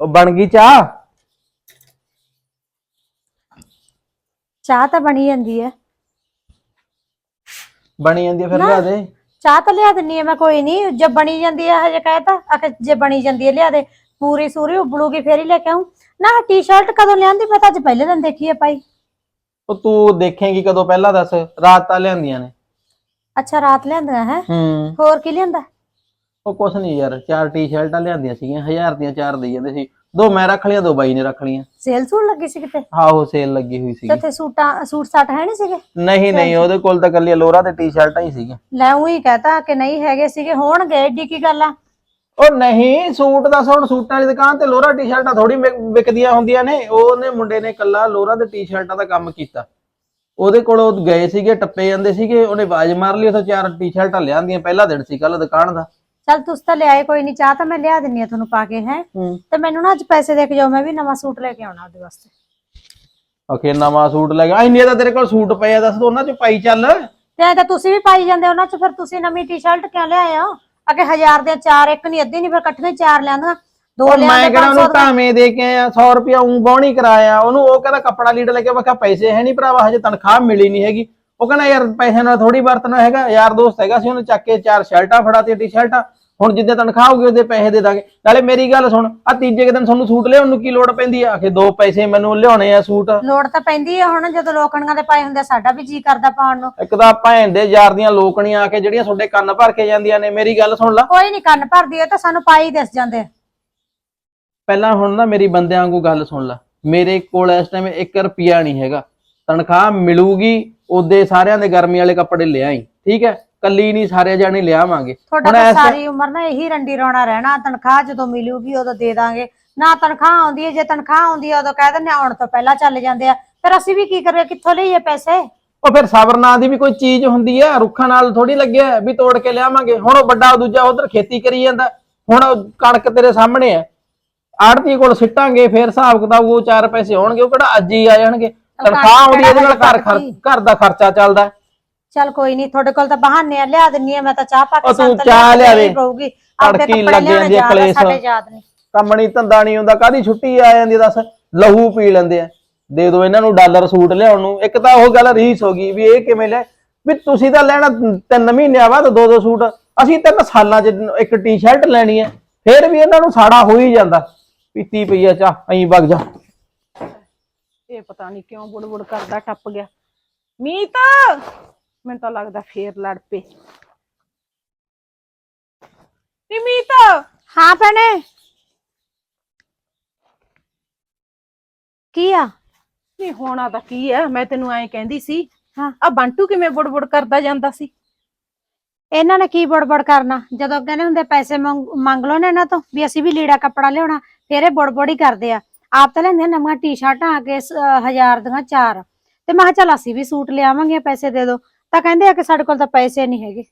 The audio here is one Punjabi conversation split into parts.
ਉਹ ਬਣ ਗਈ ਚਾਹ? ਚਾਹ ਤਾਂ ਬਣੀ ਜਾਂਦੀ ਹੈ। ਬਣੀ ਜਾਂਦੀ ਆ ਫਿਰ ਲਿਆ ਦੇ। ਚਾਹ ਤਾਂ ਲਿਆ ਦਿੰਨੀ ਆ ਮੈਂ ਕੋਈ ਨਹੀਂ ਜੇ ਬਣੀ ਜਾਂਦੀ ਹੈ ਹਜੇ ਕਹਿਤਾ ਆਖੇ ਜੇ ਬਣੀ ਜਾਂਦੀ ਹੈ ਲਿਆ ਦੇ। ਪੂਰੀ ਸੂਰੀ ਉਬਲੂਗੀ ਫੇਰ ਹੀ ਲੈ ਕੇ ਆਉਂ ਨਾ ਟੀ-ਸ਼ਰਟ ਕਦੋਂ ਲਿਆਂਦੀ? ਮੈਂ ਤਾਂ ਅੱਜ ਪਹਿਲੇ ਦਿਨ ਦੇਖੀ ਹੈ ਪਾਈ। ਉਹ ਤੂੰ ਦੇਖੇਂਗੀ ਕਦੋਂ ਪਹਿਲਾਂ ਦੱਸ। ਰਾਤ ਤਾਂ ਲਿਆਂਦੀਆਂ ਨੇ। ਅੱਛਾ ਰਾਤ ਲਿਆਂਦਾ ਹੈ? ਹੂੰ। ਹੋਰ ਕੀ ਲਿਆਂਦਾ? ਉਹ ਕੁਛ ਨਹੀਂ ਯਾਰ ਚਾਰ ਟੀ-ਸ਼ਰਟਾਂ ਲਿਆਂਦੀਆਂ ਸੀਗੀਆਂ ਹਜ਼ਾਰ ਦੀਆਂ ਚਾਰ ਦੇਈ ਜਾਂਦੇ ਸੀ। ਦੋ ਮੈਂ ਰੱਖ ਲਈਆਂ ਦੋ ਬਾਈ ਨੇ ਰੱਖ ਲਈਆਂ। ਸੇਲ ਸੂਲ ਲੱਗੀ ਸੀ ਕਿਤੇ? ਆਹੋ ਸੇਲ ਲੱਗੀ ਹੋਈ ਤੇ ਸੀਗੀ ਉੱਥੇ ਸੂਟਾਂ ਸੂਟ ਸਾਟ ਹੈ ਨਹੀਂ ਸੀਗੇ? ਨਹੀਂ ਨਹੀਂ ਉਹਦੇ ਕੋਲ ਤਾਂ ਕੱਲੀਆਂ ਲੋਰਾ ਤੇ ਟੀ-ਸ਼ਰਟਾਂ ਹੀ ਸੀਗੀਆਂ। ਲੈ ਉਹੀ ਕਹਤਾ ਕਿ ਨਹੀਂ ਹੈਗੇ ਸੀਗੇ ਹੋਣਗੇ ਏਡੀ ਕੀ ਗੱਲ ਆ? ਉਹ ਨਹੀਂ ਸੂਟ ਦਾ ਹੁਣ ਸੂਟਾਂ ਵਾਲੀ ਦੁਕਾਨ ਤੇ ਲੋਰਾ ਟੀ-ਸ਼ਰਟਾਂ ਥੋੜੀ ਵਿਕਦੀਆਂ ਹੁੰਦੀਆਂ ਨੇ। ਉਹਨੇ ਮੁੰਡੇ ਨੇ ਕੱਲਾ ਲੋਰਾ ਤੇ ਟੀ-ਸ਼ਰਟਾਂ ਦਾ ਕੰਮ ਕੀਤਾ। ਉਹਦੇ ਕੋਲ ਉਹ ਗਏ ਸੀਗੇ ਟੱਪੇ ਜਾਂਦੇ ਸੀਗੇ ਉਹਨੇ ਆਵਾਜ਼ ਮਾਰ ਲਈ ਉਥੋਂ ਚਾਰ ਟੀ-ਸ਼ਰਟਾਂ ਲਿਆਂਦੀਆਂ ਪਹਿਲਾ ਦਿਨ ਸੀ ਕੱਲ ਦੁਕਾਨ ਦਾ। ਚੱਲ ਤੁਸੀਂ ਤਾਂ ਲਿਆਏ ਕੋਈ ਨਹੀਂ ਚਾਹ ਤਾਂ ਮੈਂ ਲਿਆ ਦਿੰਨੀ ਆ ਤੁਹਾਨੂੰ ਪਾ ਕੇ ਹੈ। ਹੂੰ। ਤੇ ਮੈਨੂੰ ਨਾ ਅੱਜ ਪੈਸੇ ਦੇ ਕੇ ਜਾਓ ਮੈਂ ਵੀ ਨਵਾਂ ਸੂਟ ਲੈ ਕੇ ਆਉਣਾ ਉਹਦੇ ਵਾਸਤੇ। ਓਕੇ ਨਵਾਂ ਸੂਟ ਲੈ ਗਿਆ ਇੰਨੇ ਤਾਂ ਤੇਰੇ ਕੋਲ ਸੂਟ ਪਏ ਆ ਦੱਸ ਤੂੰ ਉਹਨਾਂ ਚ ਪਾਈ ਚੱਲ। ਤੇ ਐਂ ਤਾਂ ਤੁਸੀਂ ਵੀ ਪਾਈ ਜਾਂਦੇ ਹੋ ਉਹਨਾਂ ਚ ਫਿਰ ਤੁਸੀਂ ਨਵੀਂ ਟੀ-ਸ਼ਰਟ ਕਿਉਂ ਲਿਆਏ ਹੋ? ਅਗੇ ਹਜ਼ਾਰ ਦੇ ਚਾਰ ਇੱਕ ਨਹੀਂ ਅੱਧੀ ਨਹੀਂ ਫਿਰ ਇਕੱਠੀਆਂ ਹੀ ਚਾਰ ਲਿਆਂਦੀਆਂ ਦੋ ਉਹ ਮੈਂ ਲਿਆਂਦੇ ਕਿਹੜਾ 500 ਉਹਨੂੰ ਧਾਵੇਂ ਦੇ ਕੇ ਆਇਆ 100 ਰੁਪਿਆ ਉਂ ਬੌਣੀ ਕਰਾਇਆ। ਉਹਨੂੰ ਉਹ ਕਹਿੰਦਾ ਕੱਪੜਾ ਲੀੜਾ ਲੈ ਕੇ ਕਿਹਾ ਪੈਸੇ ਹੈ ਨਹੀਂ ਭਰਾਵਾ ਹਜੇ ਤਨਖਾਹ ਮਿਲੀ ਨਹੀਂ ਹੈਗੀ। ਉਹ ਕਹਿੰਦਾ ਯਾਰ ਪੈਸੇ ਨਾਲ ਥੋੜੀ ਵਰਤਣਾ ਹੈਗਾ ਯਾਰ ਦੋਸਤ ਹੈਗਾ ਸੀ ਉਹਨੇ ਚੱਕ ਕੇ ਚਾਰ ਸ਼ਰਟਾਂ ਫੜਾਤੀਆਂ ਟੀ-ਸ਼ਰਟਾਂ। ਹੁਣ ਜਿੱਦੇ ਤਨਖਾਹ ਹੋਊਗੀ ਉਹਦੇ ਪੈਸੇ ਦੇ ਦਾਂਗੇ। ਨਾਲੇ ਮੇਰੀ ਗੱਲ ਸੁਣ ਆ ਤੀਜੇ ਕੁ ਦਿਨ ਤੁਹਾਨੂੰ ਸੂਟ ਲਿਆਉਣ ਨੂੰ ਕੀ ਲੋੜ ਪੈਂਦੀ ਆ? ਆਖੇ ਦੋ ਪੈਸੇ ਮੈਨੂੰ ਲਿਆਉਣੇ ਆ ਸੂਟ। ਲੋੜ ਤਾਂ ਪੈਂਦੀ ਹੈ ਹੁਣ ਜਦੋਂ ਲੋਕਣੀਆਂ ਦੇ ਪਾਏ ਹੁੰਦੇ ਆ, ਸਾਡਾ ਵੀ ਜੀ ਕਰਦਾ ਪਾਉਣ ਨੂੰ। ਇੱਕ ਤਾਂ ਭੈਣ ਦੇ ਯਾਰ ਦੀਆਂ ਲੋਕਣੀਆਂ ਆ ਕੇ ਜਿਹੜੀਆਂ ਤੁਹਾਡੇ ਕੰਨ ਭਰ ਕੇ ਜਾਂਦੀਆਂ ਨੇ ਮੇਰੀ ਗੱਲ ਸੁਣ ਲਾ। ਕੋਈ ਨਹੀਂ ਕੰਨ ਭਰਦੀ ਹੈ ਤਾਂ ਸਾਨੂੰ ਪਾਈ ਦਿਸ ਜਾਂਦੇ ਆ। ਪਹਿਲਾਂ ਹੁਣ ਨਾ ਮੇਰੀ ਬੰਦਿਆਂ ਵਾਂਗੂ ਗੱਲ ਸੁਣ ਲੈ। ਮੇਰੇ ਕੋਲ ਇਸ ਟਾਈਮ 1 ਰੁਪਿਆ ਨਹੀਂ ਹੈਗਾ। ਤਨਖਾਹ ਮਿਲੂਗੀ ਉਹਦੇ ਸਾਰਿਆਂ ਦੇ ਗਰਮੀ ਵਾਲੇ ਕੱਪੜੇ ਲਿਆਈ ਠੀਕ ਹੈ? ਕੱਲੀ ਨਹੀਂ ਸਾਰੇ ਜਾਣੇ ਲਿਆਵਾਂਗੇ। ਤੁਹਾਡਾ ਤਾਂ ਸਾਰੀ ਉਮਰ ਨਾ ਇਹੀ ਰੰਡੀ ਰੋਣਾ ਰਹਿਣਾ ਤਨਖਾਹ ਜਦੋਂ ਮਿਲੂਗੀ ਉਦੋਂ ਦੇ ਦਾਂਗੇ। ਨਾ ਤਨਖਾਹ ਆਉਂਦੀ ਹੈ ਜੇ ਤਨਖਾਹ ਆਉਂਦੀ ਹੈ ਉਦੋਂ ਕਹਿ ਦਿੰਦੇ ਆਉਣ ਤੋਂ ਪਹਿਲਾਂ ਚੱਲ ਜਾਂਦੇ ਆ। ਫਿਰ ਅਸੀਂ ਵੀ ਕੀ ਕਰੀਏ ਕਿੱਥੋਂ ਲਈਏ ਪੈਸੇ? ਉਹ ਫਿਰ ਸਬਰ ਨਾਂ ਦੀ ਵੀ ਕੋਈ ਚੀਜ਼ ਹੁੰਦੀ ਆ ਰੁੱਖਾਂ ਨਾਲ ਥੋੜੀ ਲੱਗਿਆ ਵੀ ਤੋੜ ਕੇ ਲਿਆਵਾਂਗੇ। ਹੁਣ ਉਹ ਵੱਡਾ ਦੂਜਾ ਉਧਰ ਖੇਤੀ ਕਰੀ ਜਾਂਦਾ। ਹੁਣ ਕਣਕ ਤੇਰੇ ਸਾਹਮਣੇ ਆ। ਆੜਤੀ ਕੋਲ ਸਿੱਟਾਂਗੇ ਫਿਰ ਹਿਸਾਬ ਕਿਤਾਬ ਉਹ ਚਾਰ ਪੈਸੇ ਆਉਣਗੇ ਉਹ ਕਿਹੜਾ ਅੱਜ ਹੀ ਆ ਜਾਣਗੇ। ਤਨਖਾਹ ਆਉਂਦੀ ਇਹਦੇ ਨਾਲ ਘਰ ਖਰ- ਘਰ ਦਾ ਖਰਚਾ ਚੱਲਦਾ। ਹੈ। ਚੱਲ ਕੋਈ ਨਹੀਂ ਤੁਹਾਡੇ ਕੋਲ ਤਾਂ ਬਹਾਨੇ ਆ ਲਿਆ ਦਿੰਨੀ ਆ ਮੈਂ ਤਾਂ ਚਾਹ ਪਾ ਕੇ ਉਹ ਤੂੰ ਸੰਤ ਚਾਹ ਲਿਆ ਦੇ। ਪਊਗੀ ਆਪਦੇ ਤੜਕੀ ਕੱਪੜੇ ਲੱਗ ਲਿਆਉਣੇ ਜਾਂਦੀ ਆ ਯਾਦ ਆ, ਕਲੇਸ਼। ਸਾਡੇ ਯਾਦ ਨਹੀਂ। ਕੰਮ ਨਹੀਂ ਧੰਦਾ ਨਹੀਂ ਹੁੰਦਾ ਕਾਦੀ ਛੁੱਟੀ ਆ ਜਾਂਦੀ ਦੱਸ? ਲਹੂ ਪੀ ਲੈਂਦੇ ਆ। ਦੇ ਦਿਓ ਇਹਨਾਂ ਨੂੰ ਡਾਲਰ ਸੂਟ ਲਿਆਉਣ ਨੂੰ। ਇੱਕ ਤਾਂ ਉਹ ਗੱਲ ਰੀਸ ਹੋ ਗਈ ਵੀ ਇਹ ਕਿਵੇਂ ਲੈ ਵੀ ਤੁਸੀਂ ਤਾਂ ਲੈਣਾ ਤਿੰਨ ਮਹੀਨਿਆਂ ਬਾਅਦ ਦੋ ਦੋ ਸੂਟ। ਅਸੀਂ ਤਿੰਨ ਸਾਲਾਂ 'ਚ ਇੱਕ ਟੀ-ਸ਼ਰਟ ਲੈਣੀ ਹੈ ਫਿਰ ਵੀ ਇਹਨਾਂ ਨੂੰ ਸਾੜਾ ਹੋ ਹੀ ਜਾਂਦਾ। ਪੀਤੀ ਪਈ ਆ ਚਾਹ ਐਂ ਵਗ ਜਾ। ਇਹ ਪਤਾ ਨਹੀਂ ਕਿਉਂ ਬੁੜਬੁੜ ਕਰਦਾ ਟੱਪ ਗਿਆ। ਮੀਤ! ਮੈਨੂੰ ਤਾਂ ਲੱਗਦਾ ਫੇਰ ਲੜ ਪਏ। ਨੀ ਮੀਤ! ਹਾਂ ਭੈਣੇ। ਕੀ ਆ? ਨਹੀਂ ਹੋਣਾ ਤਾਂ ਕੀ ਹੈ ਮੈਂ ਤੈਨੂੰ ਐਂ ਕਹਿੰਦੀ ਸੀ ਹਾਂ। ਆ ਬੰਟੂ ਕਿਵੇਂ ਬੁੜਬੁੜ ਕਰਦਾ ਜਾਂਦਾ ਸੀ? ਇਹਨਾਂ ਨੇ ਕੀ ਬੜਬੜ ਕਰਨਾ? ਜਦੋਂ ਕਹਿੰਦੇ ਹੁੰਦੇ ਪੈਸੇ ਮੰਗ ਮੰਗ ਲਓ ਨਾ ਇਹਨਾਂ ਤੋਂ ਵੀ ਅਸੀਂ ਵੀ ਲੀੜਾ ਕੱਪੜਾ ਲਿਆਉਣਾ ਫਿਰ ਇਹ ਬੜਬੜ ਹੀ ਕਰਦੇ ਆ। ਆਪ ਤਾਂ ਲੈਂਦੇ ਆ ਨਵਾਂ ਟੀ-ਸ਼ਰਟਾਂ ਆ ਕੇ ਸ- ਅਹ ਹਜ਼ਾਰ ਦੀਆਂ ਚਾਰ। ਤੇ ਮੈਂ ਕਿਹਾ ਚੱਲ ਅਸੀਂ ਵੀ ਸੂਟ ਲਿਆਵਾਂਗੇ ਪੈਸੇ ਦੇ ਦਿਓ ਤਾਂ ਕਹਿੰਦੇ ਆ ਕਿ ਸਾਡੇ ਕੋਲ ਤਾਂ ਪੈਸੇ ਨਹੀਂ ਹੈਗੇ।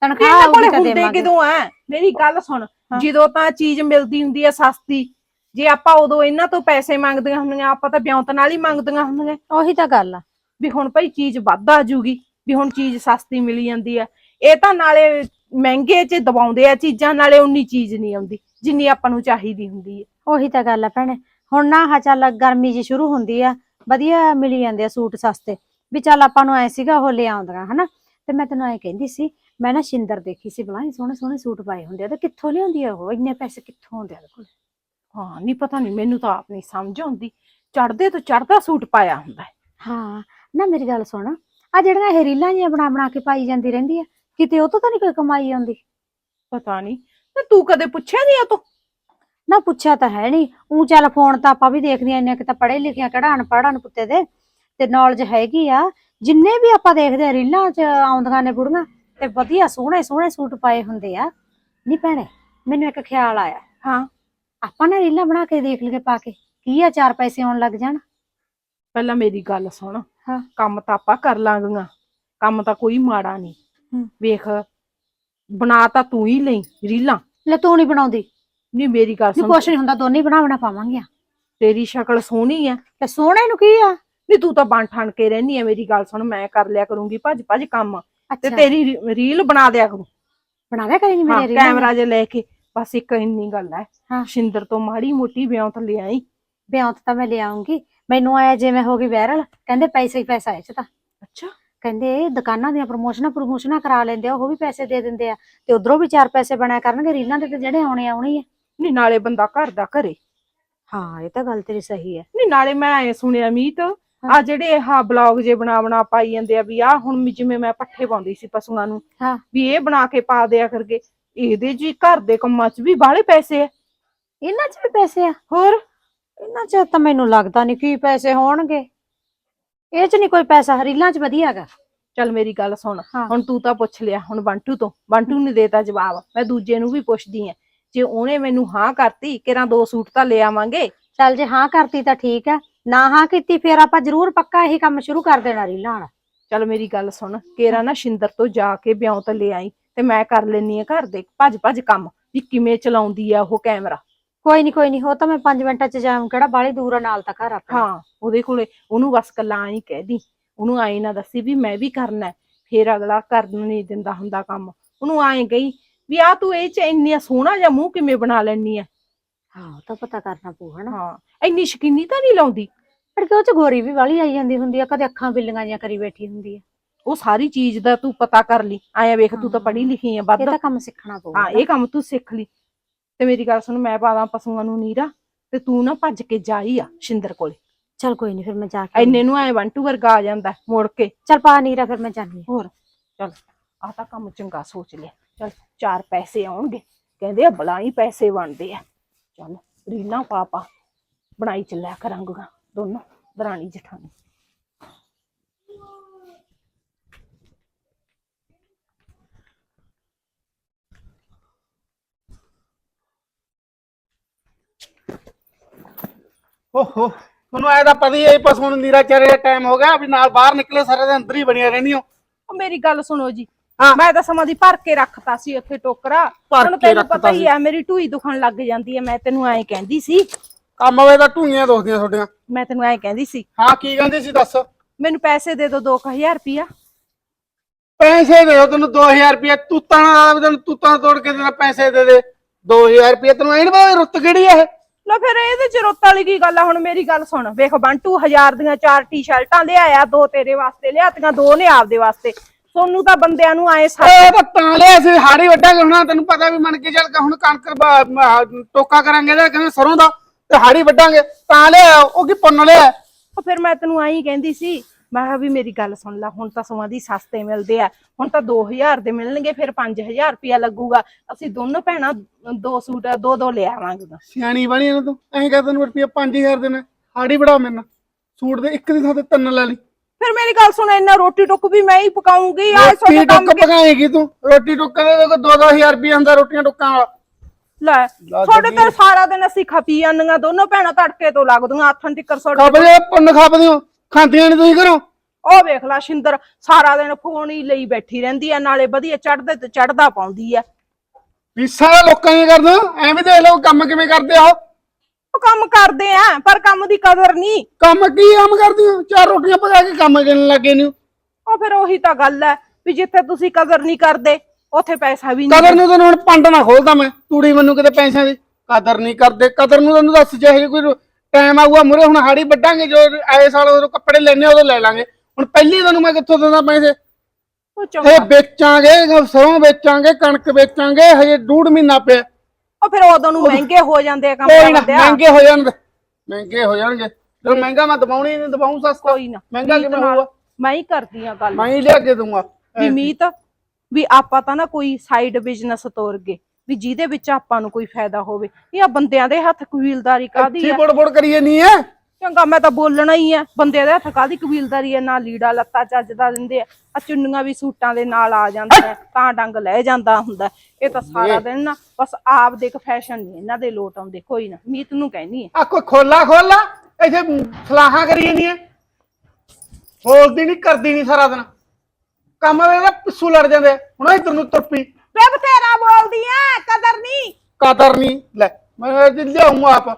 ਤਨਖਾਹ ਇਹਨਾਂ ਕੋਲੇ ਤਾਂ ਹੁੰਦੇ ਦੇਵਾਂਗੇ। ਕਿਦੋਂ ਐ ਮੇਰੀ ਗੱਲ ਸੁਣ ਹਾਂ। ਜਦੋਂ ਤਾਂ ਚੀਜ਼ ਮਿਲਦੀ ਹੁੰਦੀ ਐ ਸਸਤੀ ਜੇ ਆਪਾਂ ਉਦੋਂ ਇਹਨਾਂ ਤੋਂ ਪੈਸੇ ਮੰਗਦੀਆਂ ਹੁੰਦੀਆਂ ਆਪਾਂ ਤਾਂ ਬਿਉਂਤ ਨਾਲ ਹੀ ਮੰਗਦੀਆਂ ਹੁੰਦੀਆਂ। ਉਹੀ ਤਾਂ ਗੱਲ ਆ। ਵੀ ਹੁਣ ਭਾਈ ਚੀਜ਼ ਵੱਧ ਆ ਜੂਗੀ ਵੀ ਹੁਣ ਚੀਜ਼ ਸਸਤੀ ਮਿਲੀ ਜਾਂਦੀ ਆ। ਇਹ ਤਾਂ ਨਾਲੇ ਮਹਿੰਗੇ ਚ ਦਬਾਉਂਦੇ ਆ ਚੀਜ਼ਾਂ ਨਾਲੇ ਉਨੀ ਚੀਜ਼ ਨਹੀਂ ਆਉਂਦੀ ਜਿੰਨੀ ਆਪਾਂ ਨੂੰ ਚਾਹੀਦੀ ਹੁੰਦੀ ਹੈ ਉਹੀ ਤਾਂ ਗੱਲ ਆ ਭੈਣੇ। ਹੁਣ ਨਾ ਹਾ ਚੱਲ ਗਰਮੀ ਜੀ ਸ਼ੁਰੂ ਹੁੰਦੀ ਆ ਵਧੀਆ ਮਿਲੀ ਜਾਂਦੇ ਆ ਸੂਟ ਸਸਤੇ। ਵੀ ਚੱਲ ਆਪਾਂ ਨੂੰ ਐ ਸੀਗਾ ਉਹ ਲੈ ਆਉਂਦੀਆਂ ਹਨਾ? ਤੇ ਮੈਂ ਤੈਨੂੰ ਐ ਕਹਿੰਦੀ ਸੀ ਮੈਂ ਨਾ ਸ਼ਿੰਦਰ ਦੇਖੀ ਸੀ ਬਲਾਈ ਸੋਹਣੇ ਸੋਹਣੇ ਸੂਟ ਪਾਏ ਹੁੰਦੇ ਆ ਤੇ ਕਿੱਥੋਂ ਲਿਆਉਂਦੀ ਆ ਉਹ? ਇੰਨੇ ਪੈਸੇ ਕਿੱਥੋਂ ਆਉਂਦੇ ਆ ਉਹਦੇ ਕੋਲ? ਹਾਂ ਨਹੀਂ ਪਤਾ ਨਹੀਂ ਮੈਨੂੰ ਤਾਂ ਆਪ ਨਹੀਂ ਸਮਝ ਆਉਂਦੀ। ਚੜਦੇ ਤੋਂ ਚੜਦਾ ਸੂਟ ਪਾਇਆ ਹੁੰਦਾ ਹੈ। ਹਾਂ ਨਾ ਮੇਰੀ ਗੱਲ ਸੁਣ ਆ ਜਿਹੜੀਆਂ ਇਹ ਰੀਲਾਂ ਜਿਹੀਆਂ ਬਣਾ ਬਣਾ ਕੇ ਪਾਈ ਜਾਂਦੀ ਰਹਿੰਦੀ ਆ ਕਿਤੇ ਉਹ ਤੋਂ ਤਾਂ ਨਹੀਂ ਕੋਈ ਕਮਾਈ ਆਉਂਦੀ? ਪਤਾ ਨਹੀਂ ਤੇ ਤੂੰ ਕਦੇ ਪੁੱਛਿਆ ਨਹੀਂ ਆ ਤੂੰ? ਨਾ ਪੁੱਛਿਆ ਤਾਂ ਹੈ ਨਹੀਂ। ਉਹ ਚੱਲ ਫੋਨ ਤਾਂ ਆਪਾਂ ਵੀ ਦੇਖਦੀਆਂ ਇੰਨੇ ਕਿ ਤਾਂ ਪੜ੍ਹੇ ਲਿਖਿਆ ਕਿਹੜਾ ਅਨਪੜ੍ਹ ਅਨਪੁੱਤੇ ਦੇ। ਤੇ ਨੌਲੇਜ ਹੈਗੀ ਆ। ਜਿੰਨੇ ਵੀ ਆਪਾਂ ਦੇਖਦੇ ਆ ਰੀਲਾਂ 'ਚ ਆਉਂਦੀਆਂ ਨੇ ਬੁੜੀਆਂ ਤੇ ਵਧੀਆ ਸੋਹਣੇ ਸੋਹਣੇ ਸੂਟ ਪਾਏ ਹੁੰਦੇ ਆ। ਨਹੀਂ ਭੈਣੇ ਮੈਨੂੰ ਇੱਕ ਖਿਆਲ ਆਇਆ। ਹਾਂ। ਆਪਾਂ ਨਾ ਰੀਲਾਂ ਬਣਾ ਕੇ ਦੇਖ ਲਈਏ ਪਾ ਕੇ ਕੀ ਆ ਚਾਰ ਪੈਸੇ ਆਉਣ ਲੱਗ ਜਾਣ? ਪਹਿਲਾਂ ਮੇਰੀ ਗੱਲ ਸੁਣ। ਹਾਂ। ਕੰਮ ਤਾਂ ਆਪਾਂ ਕਰ ਲਾਂਗੀਆਂ। ਕੰਮ ਤਾਂ ਕੋਈ ਮਾੜਾ ਨਹੀਂ। ਹੂੰ। ਵੇਖ ਬਣਾ ਤਾਂ ਤੂੰ ਹੀ ਲਈ ਰੀਲਾਂ। ਲੈ ਤੂੰ ਨਹੀਂ ਬਣਾਉਂਦੀ। ਨਹੀਂ ਮੇਰੀ ਗੱਲ ਨਹੀਂ ਸੁਣ। ਕੁਛ ਨਹੀਂ ਹੁੰਦਾ ਦੋਨੇ ਹੀ ਬਣਾ ਬਣਾ ਪਾਵਾਂਗੀਆਂ। ਤੇਰੀ ਸ਼ਕਲ ਸੋਹਣੀ ਆ। ਤੇ ਸੋਹਣੇ ਨੂੰ ਕੀ ਆ? ਨਹੀਂ ਤੂੰ ਤਾਂ ਬਣ ਠਣ ਕੇ ਰਹਿਨੀ ਆ ਮੇਰੀ ਗੱਲ ਸੁਣ ਮੈਂ ਕਰ ਲਿਆ ਕਰੂੰਗੀ ਭੱਜ ਭੱਜ ਕੰਮ। ਤੇ ਅੱਛਾ। ਤੇਰੀ ਰੀ- ਰੀਲ ਬਣਾ ਦਿਆ ਕਰੂੰ। ਬਣਾ ਲਿਆ ਕਰੇਂਗੀ ਹਾਂ ਮੇਰੇ ਰੀਲਾਂ? ਕੈਮਰਾ ਜੇ ਲੈ ਕੇ ਬਸ ਇੱਕ ਇੰਨੀ ਗੱਲ ਹੈ ਹਾਂ। ਸ਼ਿੰਦਰ ਤੋਂ ਮਾੜੀ ਮੋਟੀ ਵਿਆਹ ਲੈ ਆਈ ਬਿਆੰਤ ਤਾਂ ਮੈਂ ਲਿਆਉਂਗੀ। ਮੈਨੂੰ ਆਇਆ ਜਿਵੇਂ ਹੋ ਗਈ ਵਾਇਰਲ ਕਹਿੰਦੇ ਪੈਸੇ ਹੀ ਪੈਸਾ ਇਹ ਚ ਤਾਂ। ਅੱਛਾ। ਕਹਿੰਦੇ ਦੁਕਾਨਾਂ ਦੀਆਂ ਪ੍ਰਮੋਸ਼ਨਾਂ ਪ੍ਰਮੋਸ਼ਨਾਂ ਕਰਾ ਲੈਂਦੇ ਆ ਉਹ ਵੀ ਪੈਸੇ ਦੇ ਦਿੰਦੇ ਆ। ਤੇ ਉਧਰੋਂ ਵੀ ਚਾਰ ਪੈਸੇ ਬਣਿਆ ਕਰਨਗੇ ਰੀਲਾਂ ਦੇ ਤੇ ਜਿਹੜੇ ਆਉਣੇ ਆਉਣੇ ਆ ਨਹੀਂ ਨਾਲੇ ਬੰਦਾ ਘਰ ਦਾ ਘਰੇ ਹਾਂ ਇਹ ਤਾਂ ਗੱਲ ਤੇਰੀ ਸਹੀ ਹੈ। ਨਹੀਂ ਨਾਲੇ ਮੈਂ ਐ ਸੁਣਿਆ ਮੀਤ ਆ ਜਿਹੜੇ ਇਹ ਬਲੌਗ ਜੇ ਬਣਾ ਬਣਾ ਪਾਈ ਜਾਂਦੇ ਆ ਵੀ ਆ ਹੁਣ ਵੀ ਜਿਵੇਂ ਮੈਂ ਪੱਠੇ ਪਾਉਂਦੀ ਸੀ ਪਸ਼ੂਆਂ ਨੂੰ ਹਾਂ। ਵੀ ਇਹ ਬਣਾ ਕੇ ਪਾ ਦਿਆ ਕਰਕੇ ਇਹਦੇ ਜੀ ਘਰ ਦੇ ਕੰਮਾਂ 'ਚ ਵੀ ਬਾਹਲੇ ਪੈਸੇ ਆ। ਇਹਨਾਂ 'ਚ ਵੀ ਪੈਸੇ ਆ? ਹੋਰ? ਇਹਨਾਂ 'ਚ ਤਾਂ ਮੈਨੂੰ ਲੱਗਦਾ ਨਹੀਂ ਕੀ ਪੈਸੇ ਹੋਣਗੇ। ਇਹ 'ਚ ਨਹੀਂ ਕੋਈ ਪੈਸਾ ਰੀਲਾਂ 'ਚ ਵਧੀਆ ਹੈਗਾ। ਚੱਲ ਮੇਰੀ ਗੱਲ ਸੁਣ। ਹੁਣ ਤੂੰ ਤਾਂ ਪੁੱਛ ਲਿਆ ਹੁਣ ਬੰਟੂ ਤੋਂ। ਬੰਟੂ ਨੇ ਦੇਤਾ ਜਵਾਬ ਮੈਂ ਦੂਜੇ ਨੂੰ ਵੀ ਪੁੱਛਦੀ ਆ। ਜੇ ਉਹਨੇ ਮੈਨੂੰ ਹਾਂ ਕਰਤੀ ਕਿਰਾਂ ਦੋ ਸੂਟ ਤਾਂ ਲੈ ਆਵਾਂਗੇ। ਚੱਲ ਜੇ ਹਾਂ ਕਰਤੀ ਤਾਂ ਠੀਕ ਹੈ। ਨਾ ਹਾਂ ਕੀਤੀ ਫਿਰ ਆਪਾਂ ਜ਼ਰੂਰ ਪੱਕਾ ਇਹੀ ਕੰਮ ਸ਼ੁਰੂ ਕਰ ਦੇਣਾ ਰੀਲਾਂ ਵਾਲਾ। ਚੱਲ ਮੇਰੀ ਗੱਲ ਸੁਣ ਕੇਰਾ ਨਾ ਸ਼ਿੰਦਰ ਤੋਂ ਜਾ ਕੇ ਵਿਆਹ ਤੇ ਲੈ ਆਈ ਤੇ ਮੈਂ ਕਰ ਲੈਣੀ ਆ ਘਰ ਦੇ ਭੱਜ ਭੱਜ ਕੰਮ ਵੀ ਕਿਵੇਂ ਚਲਾਉਂਦੀ ਆ ਉਹ ਕੈਮਰਾ। ਕੋਈ ਨਹੀਂ ਕੋਈ ਨਹੀਂ ਉਹ ਤਾਂ ਮੈਂ 5 ਮਿੰਟਾਂ 'ਚ ਜਾਵਾਂ ਕਿਹੜਾ ਬਾਹਲੀ ਦੂਰ ਆ ਨਾਲ ਤਾਂ ਘਰ ਆਪਣਾ ਹਾਂ ਉਹਦੇ ਕੋਲੇ ਉਹਨੂੰ ਬਸ ਕੱਲਾ ਆਈ ਕਹਿ ਦੀ। ਉਹਨੂੰ ਆਏ ਨਾ ਦੱਸੀ ਵੀ ਮੈਂ ਵੀ ਕਰਨਾ ਹੈ। ਫੇਰ ਅਗਲਾ ਕਰਨ ਨਹੀਂ ਦਿੰਦਾ ਹੁੰਦਾ ਕੰਮ। ਉਹਨੂੰ ਆਏ ਗਈ ਵੀ ਆ ਤੂੰ ਇਹ ਚ ਇੰਨਾ ਸੋਹਣਾ ਜਿਹਾ ਮੂੰਹ ਕਿਵੇਂ ਬਣਾ ਲੈਣੀ ਆ? ਹਾਂ ਉਹ ਤਾਂ ਪਤਾ ਕਰਨਾ ਪਊ ਹਨਾ। ਹਾਂ ਇੰਨੀ ਸ਼ਕੀਨੀ ਤਾਂ ਨਹੀਂ ਲਾਉਂਦੀ? ਪਰ ਕਿ ਉਹ 'ਚ ਗੋਰੀ ਵੀ ਵਾਲੀ ਆਈ ਜਾਂਦੀ ਹੁੰਦੀ ਆ ਕਦੇ ਅੱਖਾਂ ਬਿੱਲੀਆਂ ਜਿਹੀਆਂ ਕਰੀ ਬੈਠੀ ਹੁੰਦੀ ਆ। ਉਹ ਸਾਰੀ ਚੀਜ਼ ਦਾ ਤੂੰ ਪਤਾ ਕਰ ਲਈ। ਆਇਆ ਵੇਖ ਤੂੰ ਤਾਂ। ਪੜ੍ਹੀ ਲਿਖੀ ਆ ਵੱਧ। ਇਹ ਤਾਂ ਕੰਮ ਸਿੱਖਣਾ ਪਊ ਹਾਂ ਇਹ ਕੰਮ ਤੂੰ ਸਿੱਖ ਲਈ। ਤੇ ਮੇਰੀ ਗੱਲ ਸੁਣ ਮੈਂ ਪਾਦਾ ਪਸ਼ੂਆਂ ਨੂੰ ਨੀਰਾ ਤੇ ਤੂੰ ਨਾ ਭੱਜ ਕੇ ਜਾਈ ਆ ਸ਼ਿੰਦਰ ਕੋਲੇ। ਚੱਲ ਕੋਈ ਨਹੀਂ ਫਿਰ ਮੈਂ ਜਾ ਕੇ ਐਨੇ ਨੂੰ ਐ ਵੰਟੂ ਵਰਗਾ ਆ ਜਾਂਦਾ ਮੁੜ ਕੇ। ਚੱਲ ਪਾ ਨੀਰਾ ਫਿਰ ਮੈਂ ਜਾਣੀ ਹੋਰ ਚੱਲ ਆ ਤਾਂ ਕੰਮ ਚੰਗਾ ਸੋਚ ਲਿਆ। ਚੱਲ ਚਾਰ ਪੈਸੇ ਆਉਣਗੇ। ਕਹਿੰਦੇ ਆ ਬਲਾਈ ਪੈਸੇ ਬਣਦੇ ਆ। ਚੱਲ ਰੀਲਾਂ ਪਾਪਾ ਬਣਾਈ ਚੱਲਿਆ ਕਰਾਂਗਾ ਦੋਨੋਂ ਦਰਾਣੀ ਜਠਾਣੀ। ਓਹੋ ਤੁਹਾਨੂੰ ਐ ਤਾਂ ਪਤਾ ਹੀ ਹੈ ਪਸ਼ੂ ਨੂੰ ਨੀਰਾ ਚਾਰੇ ਦਾ ਟਾਈਮ ਹੋ ਗਿਆ ਵੀ ਨਾਲ ਬਾਹਰ ਨਿਕਲੇ ਸਾਰੇ ਦਿਨ ਅੰਦਰ ਹੀ ਬਣੀਆਂ ਰਹਿੰਦੀਆਂ। ਉਹ ਮੇਰੀ ਗੱਲ ਸੁਣੋ ਜੀ ਹਾਂ। ਮੈਂ ਤਾਂ ਸਮਾਂ ਦੀ ਭਰ ਕੇ ਰੱਖਤਾ ਸੀ ਉੱਥੇ ਟੋਕਰਾ। ਭਰ ਕੇ ਤੈਨੂੰ ਪਤਾ ਰੱਖਤਾ ਹੀ। ਆ ਮੇਰੀ ਢੂਈ ਦੁਖਣ ਲੱਗ ਜਾਂਦੀ ਹੈ ਮੈਂ ਤੈਨੂੰ ਐਂ ਕਹਿੰਦੀ ਸੀ। ਕੰਮ ਵੇ ਤਾਂ ਢੂਈਆਂ ਦੋਸਦੀਆਂ ਤੁਹਾਡੀਆਂ। ਮੈਂ ਤੈਨੂੰ ਐਂ ਕਹਿੰਦੀ ਸੀ। ਹਾਂ ਕੀ ਕਹਿੰਦੇ ਸੀ ਦੱਸ? ਮੈਨੂੰ ਪੈਸੇ ਦੇ ਦਿਓ 2000 ਰੁਪਿਆ ਪੈਸੇ ਦੇ ਦਿਓ ਤੈਨੂੰ 2000 ਰੁਪਏ ਤੂਤਾਂ ਨਾਲ ਤੈਨੂੰ ਤੂਤਾਂ ਤੋੜ ਕੇ ਤੈਨੂੰ ਪੈਸੇ ਦੇ ਦੇ। 2000 ਰੁਪਏ ਤੈਨੂੰ ਐਨ ਬਾ ਰੁੱਤ ਕਿਹੜੀ ਆ ਇਹ। ਲੋ ਫਿਰ ਇਹਦੇ ਚ ਰੋਤ ਵਾਲੀ ਕੀ ਗੱਲ ਆ ਹੁਣ ਮੇਰੀ ਗੱਲ ਸੁਣ। ਵੇਖ ਬੰਟੂ ਹਜ਼ਾਰ ਦੀਆਂ ਚਾਰ ਟੀ-ਸ਼ਰਟਾਂ ਲਿਆਇਆ ਦੋ ਤੇਰੇ ਵਾਸਤੇ ਲਿਆਤੀਆਂ ਦੋ ਨੇ ਆਪਦੇ ਵਾਸਤੇ। ਸੋਨੂੰ ਤਾਂ ਬੰਦਿਆਂ ਨੂੰ ਆਏ ਸਾ ਇਹ ਤਾਂ ਤਾਂ ਲਿਆ ਸੀ ਹਾੜੀ ਵੱਡਾ ਹੋਣਾ ਤੈਨੂੰ ਪਤਾ ਵੀ ਮੰਨ ਕੇ ਚੱਲ ਕੇ ਹੁਣ ਕਣਕ ਬ- ਟੋਕਾ ਕਰਾਂਗੇ ਤਾਂ ਕਹਿੰਦੇ ਸਰੋਂ ਦਾ ਤੇ ਹਾੜੀ ਵੱਡਾਂਗੇ ਤਾਂ ਲਿਆ ਉਹ ਕੀ ਪੁੰਨ ਲਿਆ? ਉਹ ਫਿਰ ਮੈਂ ਤੈਨੂੰ ਆਈ ਕਹਿੰਦੀ ਸੀ ਮੈਂ ਕਿਹਾ ਵੀ ਮੇਰੀ ਗੱਲ ਸੁਣ ਲੈ ਹੁਣ ਤਾਂ ਸਮਾਂ ਦੀ ਸਸਤੇ ਮਿਲਦੇ ਆ। ਹੁਣ ਤਾਂ 2000 ਦੇ ਮਿਲਣਗੇ ਫਿਰ 5000 ਰੁਪਿਆ ਲੱਗੂਗਾ। ਅਸੀਂ ਦੋਨੋਂ ਭੈਣਾਂ ਦੋ ਸੂਟ ਦੋ ਦੋ ਲੈ ਆਵਾਂਗੇ ਸਿਆਣੀ ਬਣੀ ਇਹਨਾਂ ਤੂੰ। ਐਂ ਕਹਿ ਤੈਨੂੰ ਰੁਪਏ 5000 ਦੇਣਾ। ਹਾੜੀ ਵੜਾ ਮੇਰੇ ਨਾਲ। ਸੂਟ ਦੇ ਇੱਕ ਦੀ ਥਾਂ ਤੇ ਤਿੰਨ ਲੈ ਲਈ। ਫਿਰ ਮੇਰੀ ਗੱਲ ਸੁਣ ਇੰਨਾ ਰੋਟੀ ਟੁੱਕ ਵੀ ਮੈਂ ਹੀ ਪਕਾਉਂਗੀ ਆ ਰੋਟੀ ਕੰਮ ਟੁੱਕ ਪਕਾਏਗੀ ਤੂੰ? ਰੋਟੀ ਟੁੱਕ ਦੇ ਦੇਖੋ 2-2000 ਰੁਪਏ ਹੁੰਦਾ ਰੋਟੀਆਂ ਟੁੱਕਾਂ ਵਾਲਾ। ਲੈ ਲਾ ਤੁਹਾਡੇ ਜੱਗੀ। ਤੇ ਸਾਰਾ ਦਿਨ ਅਸੀਂ ਖਪੀ ਜਾਂਦੀਆਂ ਦੋਨੋਂ ਭੈਣਾਂ ਤੜਕੇ ਤੋਂ ਲੱਗਦੀਆਂ ਆਥਣ ਟਿੱਕਰ ਸੋਡੇ ਖਾਬਦੇ ਪੁੰਨ ਖਾਬਦੇ ਹੋ? ਖਾਂਦੀਆਂ ਨਹੀਂ ਤੁਸੀਂ ਘਰੋਂ? ਉਹ ਵੇਖ ਲੈ ਸ਼ਿੰਦਰ ਸਾਰਾ ਦਿਨ ਫੋਨ ਹੀ ਲਈ ਬੈਠੀ ਰਹਿੰਦੀ ਆ ਨਾਲੇ ਵਧੀਆ ਚੜਦੇ ਤੇ ਚੜਦਾ ਪਾਉਂਦੀ ਆ ਪੀਸਾ ਦਾ ਲੋਕਾਂ ਨੇ ਕਰਦਾ ਐਵੇਂ ਦੇਖ ਲਓ ਕੰਮ ਕਿਵੇਂ ਕਰਦੇ ਆ ਉਹ। ਉਹ ਕੰਮ ਕਰਦੇ ਆ ਪਰ ਕੰਮ ਦੀ ਕਦਰ ਨਹੀਂ। ਕੰਮ ਕੀ ਆਮ ਕਰਦੀ ਹੋ? ਚਾਰ ਰੋਟੀਆਂ ਪਕਾ ਕੇ ਕੰਮ ਕਰਨ ਲੱਗੇ ਨੇ ਉਹ। ਫਿਰ ਉਹੀ ਤਾਂ ਗੱਲ ਹੈ ਵੀ ਜਿੱਥੇ ਤੁਸੀਂ ਕਦਰ ਨਹੀਂ ਕਰਦੇ ਉੱਥੇ ਪੈਸਾ ਵੀ ਨਹੀਂ ਕਦਰ ਨੂੰ ਤੈਨੂੰ ਹੁਣ ਪੰਡ ਨਾ ਖੋਲਦਾ ਮੈਂ ਤੂੜੀ ਮੈਨੂੰ ਕਿਤੇ ਪੈਸਿਆਂ ਦੀ। ਕਦਰ ਨਹੀਂ ਕਰਦੇ ਕਦਰ ਨੂੰ ਤੈਨੂੰ ਦੱਸ ਚਾਹੇ ਕੋਈ ਟਾਈਮ ਆਊਗਾ ਮੁਰੇ ਹੁਣ ਹਾੜੀ ਵੱਡਾਂਗੇ ਜੋ ਆਏ ਸਾਲ ਉਦੋਂ ਕੱਪੜੇ ਲੈਣੇ ਉਦੋਂ ਲੈ ਲਾਂਗੇ। ਹੁਣ ਪਹਿਲੀ ਤੈਨੂੰ ਮੈਂ ਕਿੱਥੋਂ ਦਿੰਦਾ ਪੈਸੇ? ਉਹ ਇਹ ਚੰਗਾ। ਵੇਚਾਂਗੇ ਸਰੋਂ ਵੇਚਾਂਗੇ ਕਣਕ ਵੇਚਾਂਗੇ ਹਜੇ ਡੂਢ ਮਹੀਨਾ ਪਿਆ। ਉਹ ਫਿਰ ਉਦੋਂ ਨੂੰ ਮਹਿੰਗੇ ਹੋ ਜਾਂਦੇ ਆ ਕੰਮ ਕੋਈ ਨਾ ਮਹਿੰਗੇ ਹੋ ਜਾਣਗੇ ਮਹਿੰਗੇ ਹੋ ਜਾਣਗੇ। ਜਦੋਂ ਮਹਿੰਗਾ ਮੈਂ ਦਬਾਉਣੀ ਨਹੀਂ ਦਬਾਉਂ ਸਸਤਾ। ਕੋਈ ਨਾ ਮਹਿੰਗਾ ਮੀਤ ਕਿਵੇਂ ਨਾਲ ਹੋਊਗਾ? ਮੈਂ ਹੀ ਕਰਦੀ ਆ ਗੱਲ। ਮੈਂ ਹੀ ਲਿਆ ਕੇ ਦੂੰਗਾ ਵੀ ਮੀਤ ਵੀ ਆਪਾਂ ਤਾਂ ਨਾ ਕੋਈ ਸਾਈਡ ਬਿਜ਼ਨਸ ਤੋਰਗੇ ਵੀ ਜਿਹਦੇ ਵਿੱਚ ਆਪਾਂ ਨੂੰ ਕੋਈ ਫਾਇਦਾ ਹੋਵੇ। ਇਹ ਆ ਬੰਦਿਆਂ ਦੇ ਹੱਥ ਕਬੀਲਦਾਰੀ ਕਾਦੀ ਇੱਥੇ ਆ? ਬੁੜ ਬੁੜ ਕਰੀਏ ਨਹੀਂ ਹੈ? ਚੰਗਾ ਮੈਂ ਤਾਂ ਬੋਲਣਾ ਹੀ ਆ। ਬੰਦੇ ਦੇ ਹੱਥ ਕਾਦੀ ਕਬੀਲਦਾਰੀ ਆ? ਨਾ ਲੀੜਾ ਲੱਤਾ ਚੱਜਦਾ ਦਿੰਦੇ ਆ। ਆ ਚੁੰਨੀਆਂ ਵੀ ਸੂਟਾਂ ਦੇ ਨਾਲ ਆ ਜਾਂਦੀਆਂ ਤਾਂ ਡੰਗ ਲੈ ਜਾਂਦਾ ਹੁੰਦਾ। ਇਹ ਤਾਂ ਸਾਰਾ ਦਿਨ ਨਾ ਬਸ ਆਪ ਦੇ ਇੱਕ ਫੈਸ਼ਨ ਨਹੀਂ ਇਹਨਾਂ ਦੇ ਲੋਟ ਆਉਂਦੇ। ਕੋਈ ਨਾ ਮੀਤ ਨੂੰ ਕਹਿਨੀ ਆ। ਆ ਕੋਈ ਖੋਲਾ ਖੋਲਾ। ਇੱਥੇ ਸਲਾਹਾਂ ਕਰੀ ਜਾਂਦੀ ਹੈ ਬੋਲਦੀ ਨਹੀਂ ਕਰਦੀ ਨਹੀਂ ਸਾਰਾ ਦਿਨ। ਕੰਮ ਵੇਲੇ ਪਿੱਛੂ ਲੜ ਜਾਂਦੇ ਹੁਣ ਇਧਰ ਨੂੰ ਤੁਰਪੀ। ਵੇ ਬਥੇਰਾ ਬੋਲਦੀ ਆ ਕਦਰ ਨਹੀਂ ਕਦਰ ਨਹੀਂ ਲੈ ਮੈਂ ਅੱਜ ਲਿਆਉਂ ਆਪ।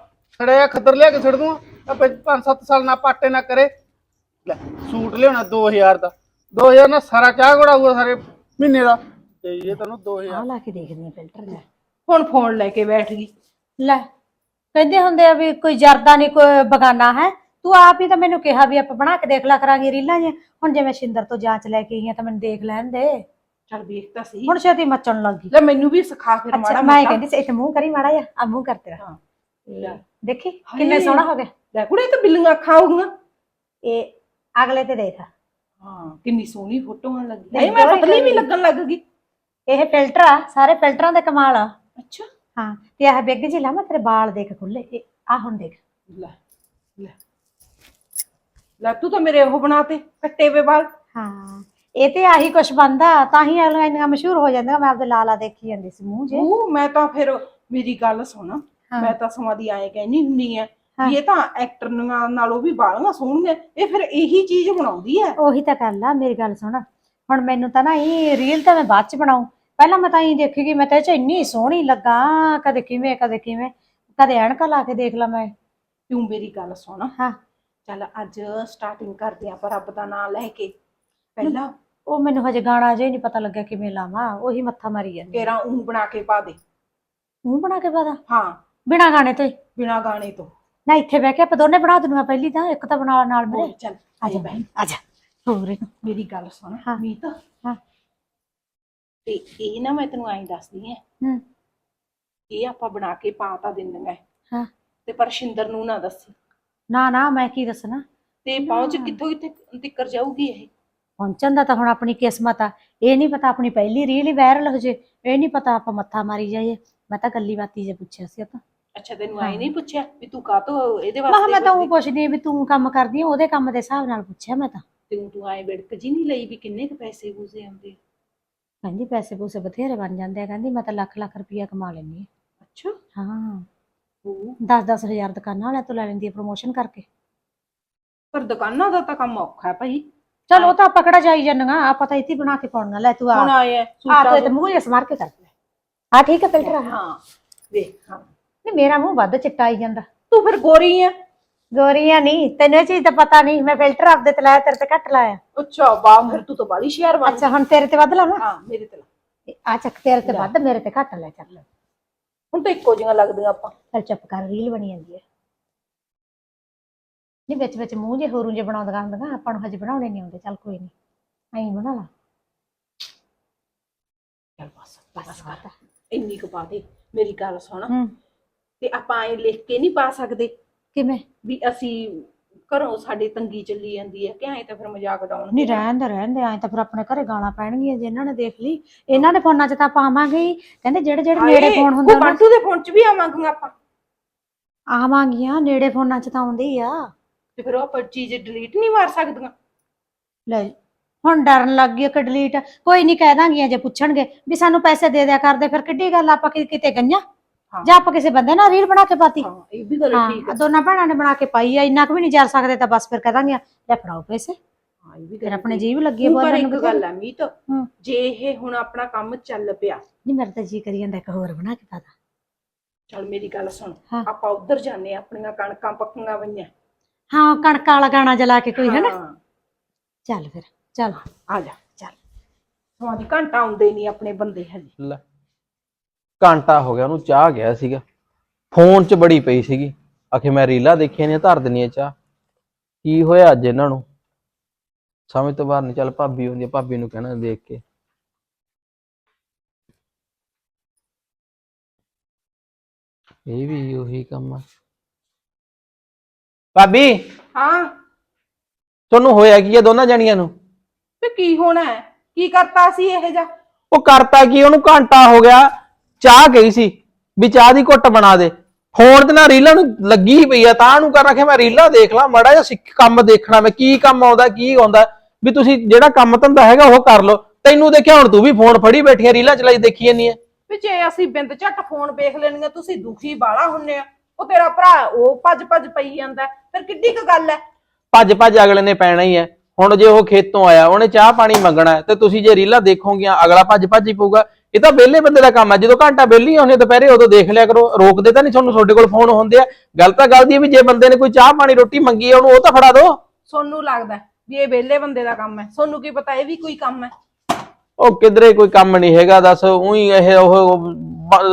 ਸੜਿਆ ਖੱਦਰ ਲਿਆ ਕੇ ਛੱਡ ਦੂੰ। ਆਪੇ 5-7 ਸਾਲ ਨਾ ਪਾਟੇ ਨਾ ਕਰੇ। ਲੈ ਸੂਟ ਲਿਆਉਣਾ 2000 ਦਾ। 2000 ਨਾਲ ਸਾਰਾ ਚਾਹ ਘੋੜਾ ਹੋਊਗਾ ਸਾਰੇ ਮਹੀਨੇ ਦਾ। ਤੇ ਇਹ ਤੈਨੂੰ 2000 ਆ ਲਾ ਕੇ ਦੇਖਦੀ ਆ ਫਿਲਟਰ ਦਾ ਹੁਣ ਫੋਨ ਲੈ ਕੇ ਬੈਠ ਗਈ। ਲੈ ਕਹਿੰਦੇ ਹੁੰਦੇ ਆ ਵੀ ਕੋਈ ਜਰਦਾ ਨਹੀਂ ਕੋਈ ਬਗਾਨਾ ਹੈ। ਤੂੰ ਆਪ ਹੀ ਤਾਂ ਮੈਨੂੰ ਕਿਹਾ ਵੀ ਆਪਾਂ ਬਣਾ ਕੇ ਦੇਖ ਲਾ ਕਰਾਂਗੇ ਰੀਲਾਂ ਜੇ ਹੁਣ ਜਿਵੇਂ ਸ਼ਿੰਦਰ ਤੋਂ ਜਾਂਚ ਲੈ ਕੇ ਆਈ ਆ ਤਾਂ ਮੈਨੂੰ ਦੇਖ ਲੈਣ ਦੇ। ਚੱਲ ਵੇਖ ਤਾਂ ਸਹੀ। ਹੁਣ ਛੇਤੀ ਮੱਚਣ ਲੱਗੀ ਲੈ ਮੈਨੂੰ ਵੀ ਸਿਖਾ ਫਿਰ ਅੱਛਾ ਮਾੜਾ ਮੈਂ ਮੋਟਾ। ਕਹਿੰਦੀ ਸੀ ਇੱਕ ਮੂੰਹ ਕਰੀ ਮਾੜਾ ਜਿਹਾ। ਆ ਮੂੰਹ ਕਰ ਤੇਰਾ। ਹਾਂ। ਇਹ ਦੇਖੀ ਹਾਏ। ਕਿੰਨੇ ਸੋਹਣਾ ਹੋ ਗਿਆ। ਲੈ ਕੁੜੇ ਤਾਂ ਬਿੱਲੀਆਂ ਅੱਖਾਂ ਹੋਊਗੀਆਂ ਇਹ ਅਗਲੇ ਤੇ ਦੇਖ। ਹਾਂ ਕਿੰਨੀ ਸੋਹਣੀ ਫੋਟੋ ਆਣ ਲੱਗੀ। ਨਹੀਂ, ਮੈਂ ਪਤਲੀ ਵੀ। ਲੱਗਣ ਲੱਗ ਗਈ। ਇਹ ਫਿਲਟਰ ਆ ਸਾਰੇ ਫਿਲਟਰਾਂ ਦੇ ਕਮਾਲ ਆ। ਅੱਛਾ। ਹਾਂ ਤੇ ਆਹ ਬਿੱਗ ਜੀ ਲਾ ਮੈਂ ਤੇਰੇ ਵਾਲ ਦੇਖ ਖੁੱਲੇ ਇਹ ਆ ਹੁਣ ਦੇਖ। ਲੈ ਲੈ। ਲੈ ਤੂੰ ਤਾਂ ਮੇਰੇ ਉਹ ਬਣਾਤੇ ਕੱਟੇ ਵੇ ਵਾਲ। ਹਾਂ ਇਹ ਤੇ ਆਹੀ ਕੁਛ ਬੰਦਾ ਤਾਂ ਹੀ ਅਗਲਾ ਇੰਨਾ ਮਸ਼ਹੂਰ ਹੋ ਜਾਂਦਾ ਮੈਂ ਆਪਦੇ ਲਾਲਾ ਦੇਖੀ ਜਾਂਦੀ ਸੀ ਮੂੰਹ ਜੇ। ਉਹ ਮੈਂ ਤਾਂ ਫਿਰ ਮੇਰੀ ਗੱਲ ਸੁਣ। ਮੈਂ ਤਾਂ ਸਮਾਂ ਦੀ ਆਏ ਕਹਿਨੀ ਹੁੰਨੀ ਆ ਵੀ ਇਹ ਤਾਂ ਐਕਟਰ ਨਾਲੋਂ ਵੀ ਬਾਲੀਆਂ ਸੋਹਣੀਆਂ ਇਹ ਫਿਰ ਇਹੀ ਚੀਜ਼ ਬਣਾਉਂਦੀ ਹੈ ਉਹੀ ਤਾਂ ਗੱਲ ਆ ਮੇਰੀ ਗੱਲ ਸੁਣ। ਹੁਣ ਮੈਨੂੰ ਤਾਂ ਨਾ ਇਹ ਰੀਲ ਤਾਂ ਮੈਂ ਬਾਅਦ ਚ ਬਣਾਉ ਪਹਿਲਾਂ ਮੈਂ ਤਾਂ ਇਹ ਦੇਖੀਗੀ ਮੈਂ ਤਾਂ ਇਹ ਚ ਇੰਨੀ ਸੋਹਣੀ ਲੱਗਾ ਕਦੇ ਕਿਵੇਂ ਕਦੇ ਕਿਵੇਂ। ਕਦੇ ਐਨਕਾਂ ਲਾ ਕੇ ਦੇਖ ਲਾ ਮੈਂ। ਤੂੰ ਮੇਰੀ ਗੱਲ ਸੁਣ? ਹਾਂ। ਚੱਲ ਅੱਜ ਸਟਾਰਟਿੰਗ ਕਰਦੇ ਆਪਾਂ ਰੱਬ ਦਾ ਨਾਮ ਲੈ ਕੇ। ਪਹਿਲਾਂ ਉਹ ਮੈਨੂੰ ਹਜੇ ਗਾਣਾ ਜੇ ਨਹੀਂ ਪਤਾ ਲੱਗਿਆ ਕਿਵੇਂ ਲਾਵਾਂ ਉਹੀ ਮੱਥਾ ਮਾਰੀ ਜਾਂਦੀ ਤੇਰਾ ਉਂ ਬਣਾ ਕੇ ਪਾ ਦੇ। ਮੂੰਹ ਬਣਾ ਕੇ ਪਤਾ ਹਾਂ। ਬਿਨਾ ਗਾਣੇ ਤੋਂ। ਬਿਨਾ ਗਾਣੇ ਤੋਂ। ਨਾ ਇੱਥੇ ਬਹਿ ਕੇ ਆਪਾਂ ਦੋਨੇ ਬਣਾ ਦਿੰਦੇ ਪਹਿਲੀ ਤਾਂ ਇੱਕ ਤਾਂ ਬਣਾ ਨਾਲ ਮੇਰੇ। ਚੱਲ ਆ ਜਾ ਬਹਿ। ਆ ਜਾ। ਹੋਰ। ਮੇਰੀ ਗੱਲ ਸੁਣ। ਮੀਤ। ਹਾਂ। ਤੇ ਇਹ ਨਾ ਮੈਂ ਤੈਨੂੰ ਐਂ ਦੱਸਦੀ ਐ ਹੂੰ। ਇਹ ਆਪਾਂ ਬਣਾ ਕੇ ਪਾ ਤਾਂ ਦਿੰਦੀਆਂ ਹਾਂ। ਤੇ ਪਰ ਸ਼ਿੰਦਰ ਨੂੰ ਨਾ ਦੱਸੀ। ਨਾ ਨਾ ਮੈਂ ਕੀ ਦੱਸਣਾ? ਤੇ ਪਹੁੰਚ ਕਿੱਥੋਂ ਕਿੱਥੇ ਤਿੱਕਰ ਜਾਊਗੀ ਇਹ? ਪਹੁੰਚਣ ਦਾ ਤਾਂ ਹੁਣ ਆਪਣੀ ਕਿਸਮਤ ਆ। ਇਹ ਨਹੀਂ ਪਤਾ ਆਪਣੀ ਪਹਿਲੀ ਰੀਲ ਹੀ ਵਾਇਰਲ ਹੋ ਜੇ। ਇਹ ਨਹੀਂ ਪਤਾ ਆਪਾਂ ਮੱਥਾ ਮਾਰੀ ਜਾਈਏ। ਮੈਂ ਤਾਂ ਗੱਲੀ ਬਾਤੀ ਜੇ ਪੁੱਛਿਆ ਸੀ ਤਾਂ। ਅੱਛਾ ਤੈਨੂੰ ਆਈ ਨਹੀਂ ਪੁੱਛਿਆ ਵੀ ਤੂੰ ਕਾਹਤੋਂ ਇਹਦੇ ਵਾਸਤੇ ਮੈਂ ਤਾਂ ਉਹ ਫਿਰਦੀ? ਪੁੱਛਦੀ ਆ ਵੀ ਤੂੰ ਕੰਮ ਕਰਦੀ ਆ ਉਹਦੇ ਕੰਮ ਦੇ ਹਿਸਾਬ ਨਾਲ ਪੁੱਛਿਆ ਮੈਂ ਤਾਂ। ਤੂੰ ਤੂੰ ਆਏ ਵਿੜਕ ਜੀ ਨਹੀਂ ਲਈ ਵੀ ਕਿੰਨੇ ਕੁ ਪੈਸੇ ਪੂਸੇ ਆਉਂਦੇ? ਕਹਿੰਦੀ ਪੈਸੇ ਪੂਸੇ ਬਥੇਰੇ ਬਣ ਜਾਂਦੇ ਆ ਕਹਿੰਦੀ ਮੈਂ ਤਾਂ ਲੱਖ ਲੱਖ ਰੁਪਈਆ ਕਮਾ ਲੈਂਦੀ ਅੱਛਾ। ਆ ਹਾਂ। ਉਹ 10 ਹਜ਼ਾਰ ਦੁਕਾਨਾਂ ਵਾਲਿਆਂ ਤੋਂ ਲੈ ਲੈਂਦੀ ਆ ਪ੍ਰੋਮੋਸ਼ਨ ਕਰਕੇ। ਪਰ ਦੁਕਾਨਾਂ ਦਾ ਤਾਂ ਕੰਮ ਔਖਾ ਹੈ ਭਾਈ। ਚਲ ਉਹ ਤਾਂ ਆਪਾਂ ਕਿਹੜਾ ਜਾਈ ਜਾਂਦੀਆਂ ਆਪਾਂ ਤਾਂ ਇੱਥੇ ਹੀ ਬਣਾ ਕੇ ਪਾਉਣੀਆਂ ਲੈ ਤੂੰ ਆ। ਹੁਣ ਆਏ ਆ ਆ ਸੂਟਾਂ ਤੂੰ ਦੇ- ਤੇ ਮੂੰਹ ਜਿਹਾ ਸਮਾਰ ਕੇ ਕਰ। ਲੈ ਆ ਠੀਕ ਹੈ ਫਿਲਟਰ ਹਾਂ ਵੇਖ ਹਾਂ। ਨਹੀਂ ਮੇਰਾ ਮੂੰਹ ਵੱਧ ਚਿੱਟਾ ਆਈ ਜਾਂਦਾ। ਤੂੰ ਫਿਰ ਗੋਰੀ ਆ? ਗੋਰੀਆਂ ਨਹੀਂ ਤੈਨੂੰ ਇਹ ਚੀਜ਼ ਤਾਂ ਪਤਾ ਨਹੀਂ ਮੈਂ ਫਿਲਟਰ ਆਪਦੇ ਤੇ ਲਾਇਆ ਤੇਰੇ ਤੇ ਘੱਟ ਲਾਇਆ। ਅੱਛਾ ਵਾਹ ਫਿਰ ਤੂੰ ਤਾਂ ਬਾਲੀ ਸ਼ੇਰ ਬਣ ਅੱਛਾ ਹੁਣ ਤੇਰੇ ਤੇ ਵੱਧ ਲਾਵਾਂ? ਹਾਂ ਮੇਰੇ ਤੇ ਲਾ। ਆ ਚੱਕ ਤੇਰੇ ਤੇ ਵੱਧ ਮੇਰੇ ਤੇ ਘੱਟ ਲੈ ਚੱਲ ਹੁਣ ਤਾਂ ਇੱਕੋ ਜਿਹੀਆਂ ਲੱਗਦੀਆਂ ਆਪਾਂ। ਚੱਲ ਚੁੱਪ ਕਰ ਰੀਲ ਬਣੀ ਜਾਂਦੀ ਹੈ ਨਹੀਂ ਵਿੱਚ ਵਿੱਚ ਮੂੰਹ ਜੇ ਹੋਰੂ ਜੇ ਬਣਾਉਂਦੀਆਂ ਹੁੰਦੀਆਂ ਆਪਾਂ ਨੂੰ ਹਜੇ ਬਣਾਉਣੇ ਨਹੀਂ ਆਉਂਦੇ ਚੱਲ ਕੋਈ ਨਹੀਂ। ਐਂ ਬਣਾ ਲਾ। ਚੱਲ ਬਸ ਬਸ ਕਰ। ਇੰਨੀ ਕੁ ਪਾ ਦੇ ਮੇਰੀ ਗੱਲ ਸੁਣ। ਹੂੰ। ਤੇ ਆਪਾਂ ਐ ਲਿਖ ਕੇ ਨਹੀਂ ਪਾ ਸਕਦੇ ਕਿਵੇਂ? ਵੀ ਅਸੀਂ ਘਰੋਂ ਸਾਡੀ ਤੰਗੀ ਚੱਲੀ ਜਾਂਦੀ ਹੈ ਕਿ ਐ ਤਾਂ ਫਿਰ ਮਜ਼ਾਕ ਉਡਾਉਣ ਨਹੀਂ ਰਹਿਣ ਦੇ ਰਹਿਣ ਦੇ ਐਂ ਤਾਂ ਫਿਰ ਆਪਣੇ ਘਰੇ ਗਾਲਾਂ ਪੈਣਗੀਆਂ ਜੇ ਇਹਨਾਂ ਨੇ ਦੇਖ ਲਈ। ਇਹਨਾਂ ਦੇ ਫੋਨਾਂ 'ਚ ਤਾਂ ਪਾਵਾਂਗੇ ਹੀ। ਕਹਿੰਦੇ ਜਿਹੜੇ ਜਿਹੜੇ ਨੇੜੇ ਫੋਨ ਹੁੰਦੇ 'ਚ ਬੰਟੂ ਦੇ ਫੋਨ 'ਚ ਵੀ ਆਵਾਂਗੀਆਂ ਆਪਾਂ। ਆਵਾਂਗੀਆਂ ਨੇੜੇ ਫੋਨਾਂ 'ਚ ਤਾਂ ਆਉਂਦੇ ਹੀ ਆ। ਤੇ ਫਿਰ ਉਹ ਆਪਾਂ ਚੀਜ਼ ਡਿਲੀਟ ਨਹੀਂ ਮਾਰ ਸਕਦੀਆਂ। ਲੈ ਹੁਣ ਡਰਨ ਲੱਗ ਗਈ ਕਿ ਡਿਲੀਟ ਕੋਈ ਨਹੀਂ ਕਹਿ ਦਾਂਗੀਆਂ ਜੇ ਪੁੱਛਣਗੇ। ਵੀ ਸਾਨੂੰ ਪੈਸੇ ਦੇ ਦਿਆ ਕਰਦੇ ਫਿਰ ਕਿੱਡੀ ਗੱਲ ਆਪਾਂ ਕਿਤੇ ਗਈਆਂ। ਜਾਂ ਆਪਾਂ ਕਿਸੇ ਬੰਦੇ ਨਾਲ ਰੀਲ ਬਣਾ ਕੇ ਪਾਤੀ। ਹਾਂ ਇਹ ਵੀ ਗੱਲ ਠੀਕ ਹਾਂ। ਹੈ ਦੋਨਾਂ ਭੈਣਾਂ ਨੇ ਬਣਾ ਕੇ ਪਾਈ ਆ ਇੰਨਾ ਕੁ ਵੀ ਨਹੀਂ ਜਾ ਸਕਦੇ ਤਾਂ ਬਸ ਫਿਰ ਕਹਿ ਦਾਂਗੇ ਲੈ ਫੜਾਓ ਪੈਸੇ। ਹਾਂ ਇਹ ਵੀ ਫਿਰ ਗੱਲ ਆਪਣੇ ਜੀਵ ਲੱਗੀ ਆ ਤੂੰ ਪਰ ਇੱਕ ਨੂੰ ਗੱਲ ਹੈ ਮੀਤ। ਜੇ ਇਹ ਹੁਣ ਆਪਣਾ ਕੰਮ ਚੱਲ ਪਿਆ। ਨਹੀਂ ਮੇਰਾ ਤਾਂ ਜੀ ਕਰੀ ਜਾਂਦਾ ਇੱਕ ਹੋਰ ਬਣਾ ਕੇ ਪਾਦਾ ਚਲ ਮੇਰੀ ਗੱਲ ਸੁਣ। ਆਪਾਂ ਉਧਰ ਜਾਂਦੇ ਹਾਂ, ਆਪਣੀਆਂ ਕਣਕਾਂ ਪੱਕੀਆਂ ਪਈਆਂ ਹਾਂ ਕਣਕ ਵਾਲਾ ਗਾਣਾ ਜਲਾ ਕੇ ਕੋਈ ਹੈ ਨਾ? ਚੱਲ ਫਿਰ ਚੱਲ। ਆ ਜਾ। ਚੱਲ। ਤੁਹਾਡੀ ਘੰਟਾ ਆਉਂਦੇ ਨਹੀਂ ਆਪਣੇ ਬੰਦੇ ਹਜੇ। ਲੈ। ਘੰਟਾ ਹੋ ਗਿਆ ਉਹਨੂੰ ਚਾਹ ਗਿਆ ਸੀਗਾ। ਫੋਨ 'ਚ ਬੜੀ ਪਈ ਸੀਗੀ। ਆਖੇ ਮੈਂ ਰੀਲਾਂ ਦੇਖੀਆਂ ਨੇ ਧਰ ਦਿੰਨੀ ਆ ਚਾਹ। ਕੀ ਹੋਇਆ ਅੱਜ ਇਹਨਾਂ ਨੂੰ? ਸਮਝ ਤੋਂ ਬਾਹਰ ਨਹੀਂ ਚੱਲ ਭਾਬੀ ਹੁੰਦੀ ਆ ਭਾਬੀ ਨੂੰ ਕਹਿਣਾ ਦੇਖ ਕੇ। ਇਹ ਵੀ ਉਹੀ ਕੰਮ ਆ। ਭਾਬੀ! ਹਾਂ। ਤੁਹਾਨੂੰ ਹੋਇਆ ਕੀ ਆ ਦੋਨਾਂ ਜਣੀਆਂ ਨੂੰ? ਤੇ ਕੀ ਹੋਣਾ ਹੈ? ਕੀ ਕਰਤਾ ਸੀ ਇਹ ਜਾ ਉਹ ਕਰਤਾ ਕੀ ਉਹਨੂੰ ਘੰਟਾ ਹੋ ਗਿਆ। ਚਾਹ ਗਈ ਸੀ ਵੀ ਚਾਹ ਦੀ ਘੁੱਟ ਬਣਾ ਦੇ। ਫੋਨ ਤੇ ਨਾ ਰੀਲਾਂ ਨੂੰ ਲੱਗੀ ਹੀ ਪਈ ਆ ਤਾਂ ਨੂੰ ਕਰ ਰੱਖਿਆ ਮੈਂ ਰੀਲਾਂ ਦੇਖ ਲਾਂ ਮੜਾ ਜਿਹਾ ਸਿੱਖ ਕੰਮ ਦੇਖਣਾ ਮੈਂ ਕੀ ਕੰਮ ਆਉਂਦਾ ਕੀ ਆਉਂਦਾ ਵੀ ਤੁਸੀਂ ਜਿਹੜਾ ਕੰਮ ਧੰਦਾ ਹੈਗਾ ਉਹ ਕਰ ਲਓ। ਤੈਨੂੰ ਦੇਖਿਆ ਹੁਣ ਤੂੰ ਵੀ ਫੋਨ ਫੜੀ ਬੈਠੀ ਆ ਰੀਲਾਂ ਚਲਾਈ ਦੇਖੀ ਜਾਨੀ ਆ। ਵੀ ਜੇ ਅਸੀਂ ਬਿੰਦ ਝੱਟ ਫੋਨ ਵੇਖ ਲੈਣੀਆਂ ਤੁਸੀਂ ਦੁਖੀ ਬਾਲਾ ਹੁੰਨੇ ਆ। ਉਹ ਤੇਰਾ ਭਰਾ ਉਹ ਭੱਜ ਭੱਜ ਪਈ ਜਾਂਦਾ। ਫਿਰ ਕਿੱਡੀ ਕੁ ਗੱਲ ਹੈ ਭੱਜ ਭੱਜ ਅਗਲੇ ਨੇ ਪੈਣਾ ਹੀ ਹੈ ਹੁਣ ਜੇ ਉਹ ਖੇਤੋਂ ਆਇਆ ਉਹਨੇ ਚਾਹ ਪਾਣੀ ਮੰਗਣਾ ਹੈ ਤੇ ਤੁਸੀਂ ਜੇ ਰੀਲਾਂ ਦੇਖੋਗੀਆਂ ਅਗਲਾ ਭੱਜ ਭੱਜ ਹੀ ਪਊਗਾ। ਇਹ ਤਾਂ ਵਿਹਲੇ ਬੰਦੇ ਦਾ ਕੰਮ ਹੈ। ਜਦੋਂ ਘੰਟਾ ਵਿਹਲੀ ਹੋਣੀ ਦੁਪਹਿਰੇ ਉਦੋਂ ਦੇਖ ਲਿਆ ਕਰੋ। ਰੋਕਦੇ ਤਾਂ ਨਹੀਂ ਤੁਹਾਨੂੰ ਤੁਹਾਡੇ ਕੋਲ ਫੋਨ ਹੁੰਦੇ ਆ। ਗੱਲ ਤਾਂ ਗੱਲ ਦੀ ਹੈ ਵੀ ਜੇ ਬੰਦੇ ਨੇ ਕੋਈ ਚਾਹ ਪਾਣੀ ਰੋਟੀ ਮੰਗੀ ਹੈ ਉਹਨੂੰ ਉਹ ਤਾਂ ਫੜਾ ਦਿਓ ਸੋਨੂੰ ਲੱਗਦਾ ਵੀ ਇਹ ਵਿਹਲੇ ਬੰਦੇ ਦਾ ਕੰਮ ਹੈ। ਸੋਨੂੰ ਕੀ ਪਤਾ ਇਹ ਵੀ ਕੋਈ ਕੰਮ ਹੈ। ਉਹ ਕਿਧਰੇ ਕੋਈ ਕੰਮ ਨਹੀਂ ਹੈਗਾ ਦੱਸ। ਉਹੀ ਇਹ ਉਹ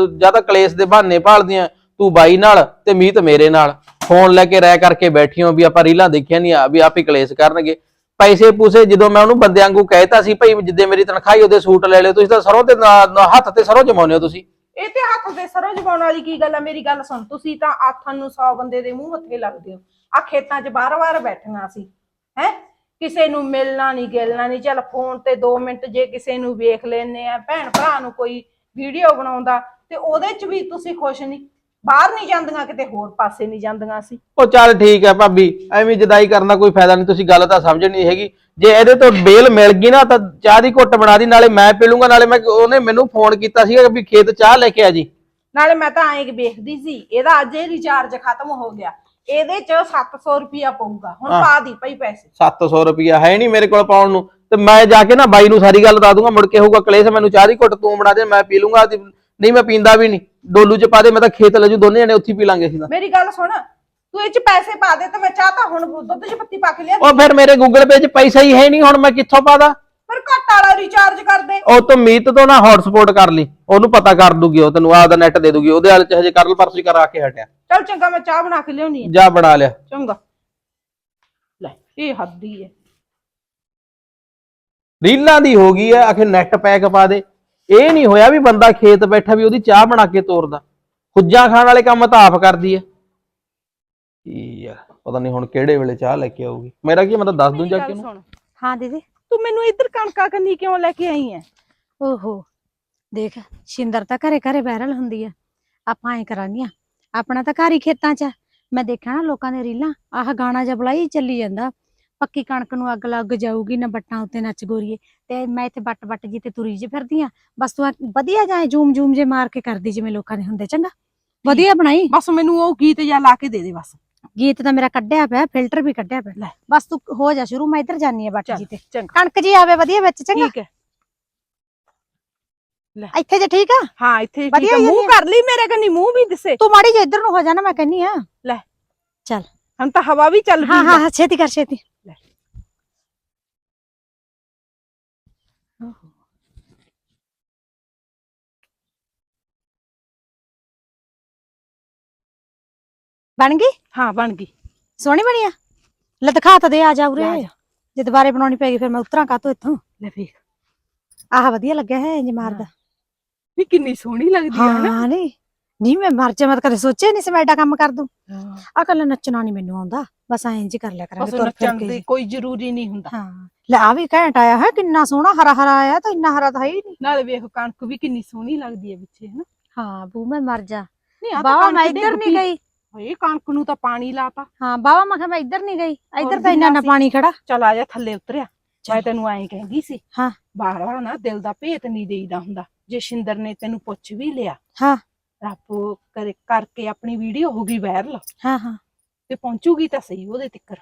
ਜ਼ਿਆਦਾ ਕਲੇਸ਼ ਦੇ ਬਹਾਨੇ ਭਾਲਦੀਆਂ ਤੂੰ ਬਾਈ ਨਾਲ ਤੇ ਮੀਤ ਮੇਰੇ ਨਾਲ। ਫੋਨ ਲੈ ਕੇ ਰਹਿ ਕਰਕੇ ਬੈਠੀਆਂ ਵੀ ਆਪਾਂ ਰੀਲਾਂ ਦੇਖੀਆਂ ਨਹੀਂ ਆ ਵੀ ਆਪ ਹੀ ਕਲੇਸ਼ ਕਰਨਗੇ। ਪੈਸੇ ਪੂਸੇ ਜਦੋਂ ਮੈਂ ਉਹਨੂੰ ਬੰਦਿਆਂ ਵਾਂਗੂ ਕਹਿਤਾ ਸੀ, ਭਾਈ ਜਿੱਦੇ ਮੇਰੀ ਤਨਖਾਹ ਹੀ ਉਹਦੇ ਸੂਟ ਲੈ ਲਿਓ, ਤੁਸੀਂ ਤਾਂ ਸਰੋਂ ਤੇ ਨਾ- ਨਾ ਹੱਥ ਤੇ ਸਰੋਂ ਜਮਾਉਂਦੇ ਹੋ ਤੁਸੀਂ। ਇਹ ਤੇ ਹੱਥ ਦੇ ਸਰੋਂ ਜਮਾਉਣ ਵਾਲੀ ਕੀ ਗੱਲ ਆ? ਮੇਰੀ ਗੱਲ ਸੁਣ, ਤੁਸੀਂ ਤਾਂ ਆਥਣ ਨੂੰ 100 ਬੰਦੇ ਦੇ ਮੂੰਹ ਮੱਥੇ ਲੱਗਦੇ ਹੋ। ਆ ਖੇਤਾਂ 'ਚ ਬਾਰ-ਬਾਰ ਬੈਠਣਾ ਸੀ, ਹੈ? ਕਿਸੇ ਨੂੰ ਮਿਲਣਾ ਨਹੀਂ ਗਿਲਣਾ ਨਹੀਂ ਚੱਲ ਫੋਨ ਤੇ 2 ਮਿੰਟ ਜੇ ਕਿਸੇ ਨੂੰ ਵੇਖ ਲੈਨੇ ਆ, ਭੈਣ ਭਰਾ ਨੂੰ ਕੋਈ ਵੀਡੀਓ ਬਣਾਉਂਦਾ, ਤੇ ਉਹਦੇ 'ਚ ਵੀ ਤੁਸੀਂ ਖੁਸ਼ ਨਹੀਂ ਬਾਹਰ ਨਹੀਂ ਜਾਂਦੀਆਂ ਕਿਤੇ ਹੋਰ ਪਾਸੇ ਨਹੀਂ ਜਾਂਦੀਆਂ ਸੀ। ਉਹ ਚੱਲ ਠੀਕ ਹੈ ਭਾਬੀ ਐਵੇਂ ਜਦਾਈ ਕਰਨ ਦਾ ਕੋਈ ਫਾਇਦਾ ਨਹੀਂ ਤੁਸੀਂ ਗੱਲ ਤਾਂ ਸਮਝਣੀ ਹੈਗੀ। ਜੇ ਇਹਦੇ ਤੋਂ ਬੇਲ ਮਿਲ ਗਈ ਨਾ ਤਾਂ ਚਾਹ ਦੀ ਘੁੱਟ ਬਣਾ ਦੀ ਨਾਲੇ ਮੈਂ ਪੀ ਲੂੰਗਾ ਨਾਲੇ ਮੈਂ ਉਹਨੇ ਮੈਨੂੰ ਫੋਨ ਕੀਤਾ ਸੀਗਾ ਵੀ ਖੇਤ ਚਾਹ ਲੈ ਕੇ ਆ ਜੀ। ਨਾਲੇ ਮੈਂ ਤਾਂ ਐਂ ਵੇਖਦੀ ਸੀ ਇਹਦਾ ਅੱਜ ਇਹ ਰਿਚਾਰਜ ਖਤਮ ਹੋ ਗਿਆ। ਇਹਦੇ 'ਚ 700 ਰੁਪਿਆ ਪਊਗਾ ਹੁਣ। ਪਾ ਦੀ ਪਈ ਪੈਸੇ। 700 ਰੁਪਿਆ ਹੈ ਨਹੀਂ ਮੇਰੇ ਕੋਲ ਪਾਉਣ ਨੂੰ। ਤੇ ਮੈਂ ਜਾ ਕੇ ਨਾ ਬਾਈ ਨੂੰ ਸਾਰੀ ਗੱਲ ਦੱਸ ਦੂੰਗਾ ਮੁੜ ਕੇ ਹੋਊਗਾ ਕਲੇਸ਼ ਮੈਨੂੰ ਚਾਹ ਦੀ ਘੁੱਟ ਤੂੰ ਬਣਾ ਦੇ ਮੈਂ ਪੀ ਲੂੰਗਾ ਨਹੀਂ ਮੈਂ ਪੀਂਦਾ ਵੀ ਨਹੀਂ। ਡੋਲੂ ਚ ਪਾ ਦੇ ਮੈਂ ਤਾਂ ਖੇਤ ਲੈ ਜੂ ਦੋਨੇ ਜਣੇ ਉੱਥੇ ਹੀ ਪੀ ਲਾਂਗੇ ਅਸੀਂ ਤਾਂ। ਮੇਰੀ ਗੱਲ ਸੁਣ ਤੂੰ ਇਹ 'ਚ ਪੈਸੇ ਪਾ ਦੇ ਤੇ ਮੈਂ ਚਾਹ ਤਾਂ ਹੁਣ ਦੁੱਧ 'ਚ ਪੱਤੀ ਪਾ ਕੇ ਲਿਆ ਉਹ ਫਿਰ ਮੇਰੇ ਗੂਗਲ ਪੇ 'ਚ ਪੈਸਾ ਹੀ ਹੈ ਨਹੀਂ ਹੁਣ ਮੈਂ ਕਿੱਥੋਂ ਪਾਦਾ ਫਿਰ ਘੱਟ ਵਾਲਾ ਰਿਚਾਰਜ ਕਰ ਦੇ। ਉਹ ਤੋਂ ਮੀਤ ਤੋਂ ਨਾ ਹੌਟਸਪੌਟ ਕਰ ਲਈ ਉਹਨੂੰ ਪਤਾ ਕਰ ਦੂਗੀ ਉਹ ਤੈਨੂੰ ਆਪਦਾ ਨੈਟ ਦੇ ਦੂਗੀ ਉਹਦੇ ਵਾਲੇ ਚ ਹਜੇ ਕਰਲ ਪਰਸੀ ਕਰਾ ਕੇ ਹਟਿਆ। ਚਲ ਚੰਗਾ ਮੈਂ ਚਾਹ ਬਣਾ ਕੇ ਲਿਆਉਣੀ ਹੈ ਜਾ ਬਣਾ ਲਿਆ। ਚੰਗਾ। ਲੈ ਇਹ ਹੱਦੀ ਹੈ ਰੀਲਾਂ ਦੀ ਹੋ ਗਈ ਐ ਆਖੇ ਨੈਟ ਪੈਕ ਪਾ ਦੇ। ਇਹ ਨਹੀਂ ਹੋਇਆ ਵੀ ਬੰਦਾ ਖੇਤ ਬੈਠਾ ਵੀ ਉਹਦੀ ਚਾਹ ਬਣਾ ਕੇ ਤੋਰਦਾ। ਹੁੱਜਾਂ ਖਾਣ ਵਾਲੇ ਕੰਮ ਤਾਂ ਆਪ ਕਰਦੀ ਐ। ਕੀ ਯਾਰ ਪਤਾ ਨਹੀਂ ਹੁਣ ਕਿਹੜੇ ਵੇਲੇ ਚਾਹ ਲੈ ਕੇ ਆਊਗੀ। ਮੇਰਾ ਕੀ ਮੈਂ ਤਾਂ ਦੱਸ ਦੂੰ ਜਾ ਕੇ ਗੱਲ ਉਹਨੂੰ? ਸੁਣ। ਹਾਂ ਦੀਦੀ। ਤੂੰ ਮੈਨੂੰ ਇੱਧਰ ਕਣਕਾਂ ਕੰਨੀ ਕਿਉਂ ਲੈ ਕੇ ਆਈ ਹੈ ਓਹੋ ਦੇਖ ਸ਼ਿੰਦਰ ਤਾਂ ਘਰੇ ਘਰੇ ਵਾਇਰਲ ਹੁੰਦੀ ਆ ਆਪਾਂ ਐ ਕਰਾਂਗੀਆਂ ਆਪਣਾ ਤਾਂ ਘਰ ਹੀ ਖੇਤਾਂ 'ਚ ਆ। ਮੈਂ ਦੇਖਿਆ ਨਾ ਲੋਕਾਂ ਦੇ ਰੀਲਾਂ ਆਹ ਗਾਣਾ ਜਿਹਾ ਬਲਾਈ ਚੱਲੀ ਜਾਂਦਾ। ਪੱਕੀ ਕਣਕ ਨੂੰ ਅੱਗ ਲੱਗ ਜਾਊਗੀ ਨਾ ਬੱਟਾਂ ਉੱਤੇ ਨੱਚ ਗੋਰੀਏ। ਤੇ ਮੈਂ ਇੱਥੇ ਬੱਟ ਬੱਟ ਜੀ ਤੇ ਤੁਰੀ ਜੇ ਫਿਰਦੀ ਆ। ਬਸ ਤੂੰ ਵਧੀਆ ਜਾਏ ਜੂਮ ਜੂਮ ਜੇ ਮਾਰ ਕੇ ਕਰਦੀ ਜਿਵੇਂ ਲੋਕਾਂ ਦੇ ਹੁੰਦੇ ਚੰਗਾ? ਵਧੀਆ ਬਣਾਈ? ਬਸ ਮੈਨੂੰ ਉਹ ਗੀਤ ਜਾਂ ਲਾ ਕੇ ਦੇ ਦੇ ਬਸ। ਗੀਤ ਤਾਂ ਮੇਰਾ ਕੱਢਿਆ ਪਿਆ ਫਿਲਟਰ ਵੀ ਕੱਢਿਆ ਪਿਆ। ਲੈ। ਬਸ ਤੂੰ ਹੋ ਜਾ ਸ਼ੁਰੂ ਮੈਂ ਇੱਧਰ ਜਾਨੀ ਆ ਬੱਟ ਚੱਲ ਜੀ ਤੇ। ਕਣਕ ਜੀ ਆਵੇ ਵਧੀਆ ਵਿੱਚ ਚੰਗਾ? ਠੀਕ ਹੈ। ਇੱਥੇ ਜੇ ਠੀਕ ਆ? ਹਾਂ ਇੱਥੇ ਠੀਕ ਹੀ ਮੂੰਹ। ਕਰ ਲਈ ਮੇਰੇ ਕੰਨੀ ਮੂੰਹ ਵੀ ਦਿਸੇ। ਤੂੰ ਮਾੜੀ ਜਿਹੀ ਇੱਧਰ ਨੂੰ ਹੋ ਜਾ ਨਾ ਮੈਂ ਕਹਿੰਨੀ ਆ। ਹੁਣ ਤਾਂ ਹਵਾ ਵੀ ਚੱਲ ਪਈ ਹੈ ਹਾਂ ਛੇਤੀ ਕਰ ਛੇਤੀ। ਬਣ ਗਈ? ਹਾਂ ਬਣ ਗਈ। ਸੋਹਣੀ ਬਣੀ ਆ? ਲੈ ਦਿਖਾ ਤਾਂ ਦੇ ਆ ਜਾ ਉਰੇ। ਲੈ ਆ ਜਾ। ਜੇ ਦੁਬਾਰੇ ਬਣਾਉਣੀ ਪੈਗੀ ਫਿਰ ਮੈਂ ਉਤਰਾਂ ਕਾਤੋਂ ਇੱਥੋਂ? ਲੈ ਵੇਖ। ਆਹ ਵਧੀਆ ਲੱਗਿਆ ਹੈ ਇੰਜ ਮਾਰਦਾ। ਵੀ ਕਿੰਨੀ ਸੋਹਣੀ ਲੱਗਦੀ ਹੈ ਨਾ ਹਾਂ ਨਹੀਂ। ਨਹੀਂ ਮੈਂ ਮਰ ਜਾ ਮੈਂ ਤਾਂ ਕਦੇ ਸੋਚਿਆ ਨਹੀਂ ਸੀ ਮੈਂ ਐਡਾ ਕੰਮ ਕਰ ਦੂੰ। ਆ ਕੱਲ ਨੱਚਣਾ ਨਹੀਂ ਮੈਨੂੰ ਆਉਂਦਾ ਬਸ ਐਂ ਇੰਜ ਹੀ ਕਰ ਲਿਆ ਕਰਾਂਗੇ ਤੁਰ ਫਿਰ ਕੇ। ਜੀ। ਕੋਈ ਜ਼ਰੂਰੀ ਨਹੀਂ ਹੁੰਦਾ। ਹਾਂ ਲੈ ਆ ਵੀ ਘੈਂਟ ਆਇਆ ਹੈ ਕਿੰਨਾ ਸੋਹਣਾ ਹਰਾ ਹਰਾ ਆਇਆ ਤਾਂ ਇੰਨਾ ਹਰਾ ਤਾਂ ਹੈ ਹੀ ਨਹੀਂ ਨਾਲੇ ਵੇਖ ਕਣਕ ਵੀ ਕਿੰਨੀ ਸੋਹਣੀ ਲੱਗਦੀ ਹੈ ਵਿੱਚੇ ਹਨਾ। ਹਾਂ ਬੂ ਮੈਂ ਮਰ ਜਾ। ਨਹੀਂ ਆ ਤਾਂ ਬਾਵਾ ਮੈਂ ਇੱਧਰ ਨਹੀਂ ਗਈ। ਓਏ ਕਣਕ ਨੂੰ ਤਾਂ ਪਾਣੀ ਲਾਤਾ। ਹਾਂ ਬਾਵਾ ਮੈਂ ਕਿਹਾ ਮੈਂ ਇੱਧਰ ਨਹੀਂ ਗਈ। ਇੱਧਰ ਤਾਂ ਇੰਨਾ ਨਾ। ਪਾਣੀ ਖੜਾ। ਚਲ ਆ ਜਾ ਥੱਲੇ ਉਤਰਿਆ। ਮੈਂ ਤੈਨੂੰ ਐਂ ਕਹਿੰਦੀ ਸੀ ਹਾਂ। ਬਾਹਲਾ ਨਾ ਦਿਲ ਦਾ ਭੇਤ ਨਹੀਂ ਦੇਈਦਾ ਹੁੰਦਾ। ਜੇ ਸ਼ਿੰਦਰ ਨੇ ਤੈਨੂੰ ਪੁੱਛ ਵੀ ਲਿਆ ਹਾਂ। ਰੱਬ ਕਰੇ ਕਰਕੇ ਆਪਣੀ ਵੀਡੀਓ ਹੋ ਗਈ ਵਾਇਰਲ ਹਾਂ ਹਾਂ। ਤੇ ਪਹੁੰਚੂਗੀ ਤਾਂ ਸਹੀ ਉਹਦੇ ਤਿੱਕਰ।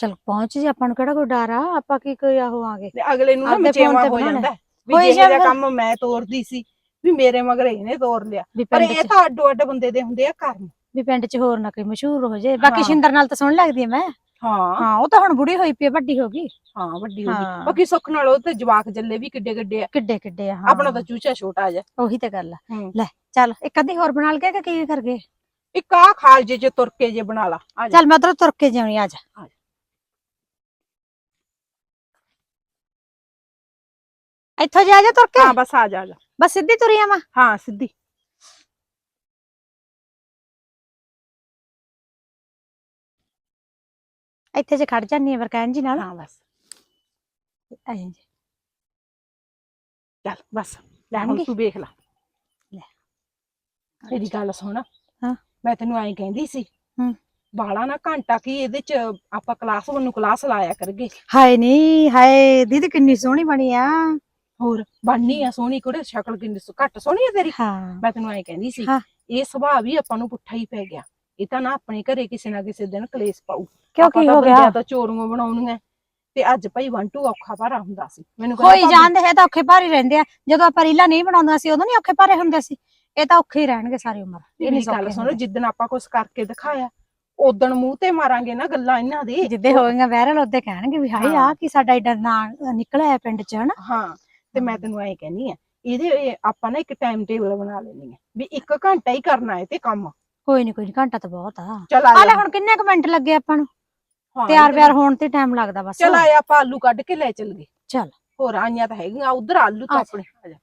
ਚਲ ਪਹੁੰਚ ਜੀ ਆਪਾਂ ਨੂੰ ਕਿਹੜਾ ਕੋਈ ਡਰ ਆ? ਆਪਾਂ ਕੀ ਕੋਈ ਆਹੋ ਆਗੇ? ਤੇ ਅਗਲੇ ਨੂੰ ਨਾ ਆਪਦੇ phone ਮਚੇਵਾ ਤੇ ਹੋ ਜਾਂਦਾ ਹੈ। ਵੀ ਜਿਹੜਾ ਜਾਂਦਾ। ਕੰਮ ਮੈਂ ਤੋਰਦੀ ਸੀ ਵੀ ਮੇਰੇ ਮਗਰ ਇਹਨੇ ਤੋਰ ਲਿਆ। ਵੀ ਪਰ ਪਿੰਡ ਇਹ ਚ ਤਾਂ ਅੱਡੋ ਅੱਡ ਬੰਦੇ ਦੇ ਹੁੰਦੇ ਆ ਕਰਮ ਵੀ ਪਿੰਡ ਚ ਹੋਰ ਨਾ ਕੋਈ ਮਸ਼ਹੂਰ ਹੋ ਜੇ। ਬਾਕੀ ਹਾਂ। ਸ਼ਿੰਦਰ ਨਾਲ ਤਾਂ ਸੁਣ ਲੱਗਦੀ ਆ ਮੈਂ। ਹਾਂ। ਹਾਂ ਉਹ ਤਾਂ ਹੁਣ ਬੁੜੀ ਹੋਈ ਪਈ ਆ, ਵੱਡੀ ਹੋ ਗਈ। ਹਾਂ ਵੱਡੀ ਹੋ ਹਾਂ। ਗਈ ਬਾਕੀ ਸੁੱਖ ਨਾਲ ਉਹ ਤੇ ਜਵਾਕ ਜੱਲੇ ਵੀ ਕਿੱਡੇ ਕਿੱਡੇ ਆ। ਕਿੱਡੇ ਕਿੱਡੇ ਆ ਹਾਂ। ਆਪਣਾ ਤਾਂ ਚੂਚਾ ਛੋਟਾ ਜਿਹਾ। ਉਹੀ ਤਾਂ ਗੱਲ ਆ। ਹੂੰ। ਲੈ ਚੱਲ ਇੱਕ ਅੱਧੀ ਹੋਰ ਬਣਾ ਲਗੇ ਕਿ ਕੀ ਕਰ ਗਏ? ਇੱਕ ਆ ਖਾਲਜੇ ਚ ਤੁਰ ਕੇ ਜੇ ਬਣਾ ਲਾ। ਆ ਜਾ। ਚੱਲ ਮੈਂ ਉਧਰੋਂ ਤੁਰ ਕੇ ਜਾਉਣੀ ਆ ਜਾ। ਆ ਜਾ। ਇੱਥੋਂ ਜਾ ਜਾ ਤੁਰ ਕੇ। ਹਾਂ ਬਸ ਆ ਜਾ ਆ ਜਾ। ਬਸ ਸਿੱਧੀ ਤੁਰੀ ਆਵਾਂ? ਹਾਂ ਸਿੱਧੀ। ਇੱਥੇ ਜੇ ਖੜ ਜਾਨੀ ਆ ਵਰਕੈਨ ਜੀ ਨਾਲ ਹਾਂ ਬਸ ਐਂ ਜੀ। ਚੱਲ ਬਸ ਲੈ ਹੁਣ? ਤੂੰ ਵੇਖ ਲੈ ਲੈ। ਮੇਰੀ ਗੱਲ ਸੁਣ ਹਾਂ। ਮੈਂ ਤੈਨੂੰ ਐਂ ਕਹਿੰਦੀ ਸੀ ਹੂੰ। ਬਾਲਾ ਨਾ ਘੰਟਾ ਕੀ ਇਹਦੇ ਚ ਆਪਾਂ ਕਲਾਸ ਨੂੰ ਕਲਾਸ ਲਾਇਆ ਕਰਗੇ ਹਾਏ ਨਹੀਂ ਹਾਏ ਦੀਦੀ ਕਿੰਨੀ ਸੋਹਣੀ ਬਣੀ ਆ ਹੋਰ ਬਣਨੀ ਆ ਸੋਹਣੀ ਕੁੜੇ ਸ਼ਕਲ ਕਿੰਨੀ ਘੱਟ ਸੋਹਣੀ ਆ ਤੇਰੀ ਹਾਂ ਮੈਂ ਤੈਨੂੰ ਐਂ ਕਹਿੰਦੀ ਸੀ। ਇਹ ਸੁਭਾਅ ਵੀ ਆਪਾਂ ਨੂੰ ਪੁੱਠਾ ਹੀ ਪੈ ਗਿਆ ਇਹ ਤਾਂ ਨਾ ਆਪਣੇ ਘਰੇ ਕਿਸੇ ਨਾ ਕਿਸੇ ਦਿਨ ਕਲੇਸ਼ ਪਾਊ। ਕਿਉਂ ਕੀ ਹੋ ਗਿਆ? ਤਾਂ ਚੋਰੀਆਂ ਬਣਾਉਣੀਆਂ। ਤੇ ਅੱਜ ਭਾਈ ਵੰਟੂ ਔਖਾ ਭਾਰਾ ਹੁੰਦਾ ਸੀ। ਮੈਨੂੰ ਕੋਈ ਜਾਣਦੇ ਹੈ ਤਾਂ ਔਖੇ ਭਾਰੇ ਰਹਿੰਦੇ ਆ। ਜਦੋਂ ਆਪਾਂ ਰੀਲਾਂ ਨਹੀਂ ਬਣਾਉਂਦਾ ਸੀ ਉਦੋਂ ਨਹੀਂ ਔਖੇ ਭਾਰੇ ਹੁੰਦੇ ਸੀ। ਇਹ ਤਾਂ ਔਖੇ ਰਹਿਣਗੇ ਸਾਰੀ ਉਮਰ। ਇਹ ਨਹੀਂ ਗੱਲ ਸੁਣੋ। ਜਿੱਦਣ ਆਪਾਂ ਕੁਝ ਕਰਕੇ ਦਿਖਾਇਆ ਉਦਣ ਮੂੰਹ ਤੇ ਮਾਰਾਂਗੇ ਨਾ ਗੱਲਾਂ ਇਹਨਾਂ ਦੀ। ਜਿੱਦੇ ਹੋਏਗਾ ਵਾਇਰਲ ਉਹਦੇ ਕਹਿਣਗੇ ਵੀ ਹਾਏ ਹਾਂ। ਆ ਕੀ ਸਾਡਾ ਏਡਾ ਨਾਂ ਨਿਕਲਿਆ ਪਿੰਡ ਚ ਹਨਾ? ਹਾਂ ਤੇ ਮੈਂ ਤੈਨੂੰ ਐਂ ਕਹਿਨੀ ਆ ਇਹਦੇ ਇਹ ਆਪਾਂ ਨਾ ਇੱਕ ਟਾਈਮ ਟੇਬਲ ਬਣਾ ਲੈਣੀ ਆ ਵੀ ਇੱਕ ਘੰਟਾ ਹੀ ਕਰਨਾ ਹੈ ਤੇ ਕੰਮ। ਕੋਈ ਨਹੀਂ ਕੋਈ ਨਹੀਂ ਘੰਟਾ ਤਾਂ ਬਹੁਤ ਆ। ਚਲ ਆ ਆ ਲੈ ਜਾ ਹੁਣ ਕਿੰਨੇ ਕੁ ਮਿੰਟ ਲੱਗੇ ਆਪਾਂ ਨੂੰ? ਹਾਂ, ਤਿਆਰ ਬਿਆਰ ਹੋਣ ਤੇ ਟਾਈਮ ਲੱਗਦਾ ਬਸ। ਚਲ ਆਇਆ ਆਪਾਂ ਆਲੂ ਕੱਢ ਕੇ ਲੈ ਚੱਲ ਗਏ ਚੱਲ। ਹੋਰ ਆਈਆਂ ਤਾਂ ਹੈਗੀਆਂ ਉਧਰ ਆਲੂ ਤਾਂ ਆ ਜਾ। ਆਪਣੇ ਆ ਜਾ।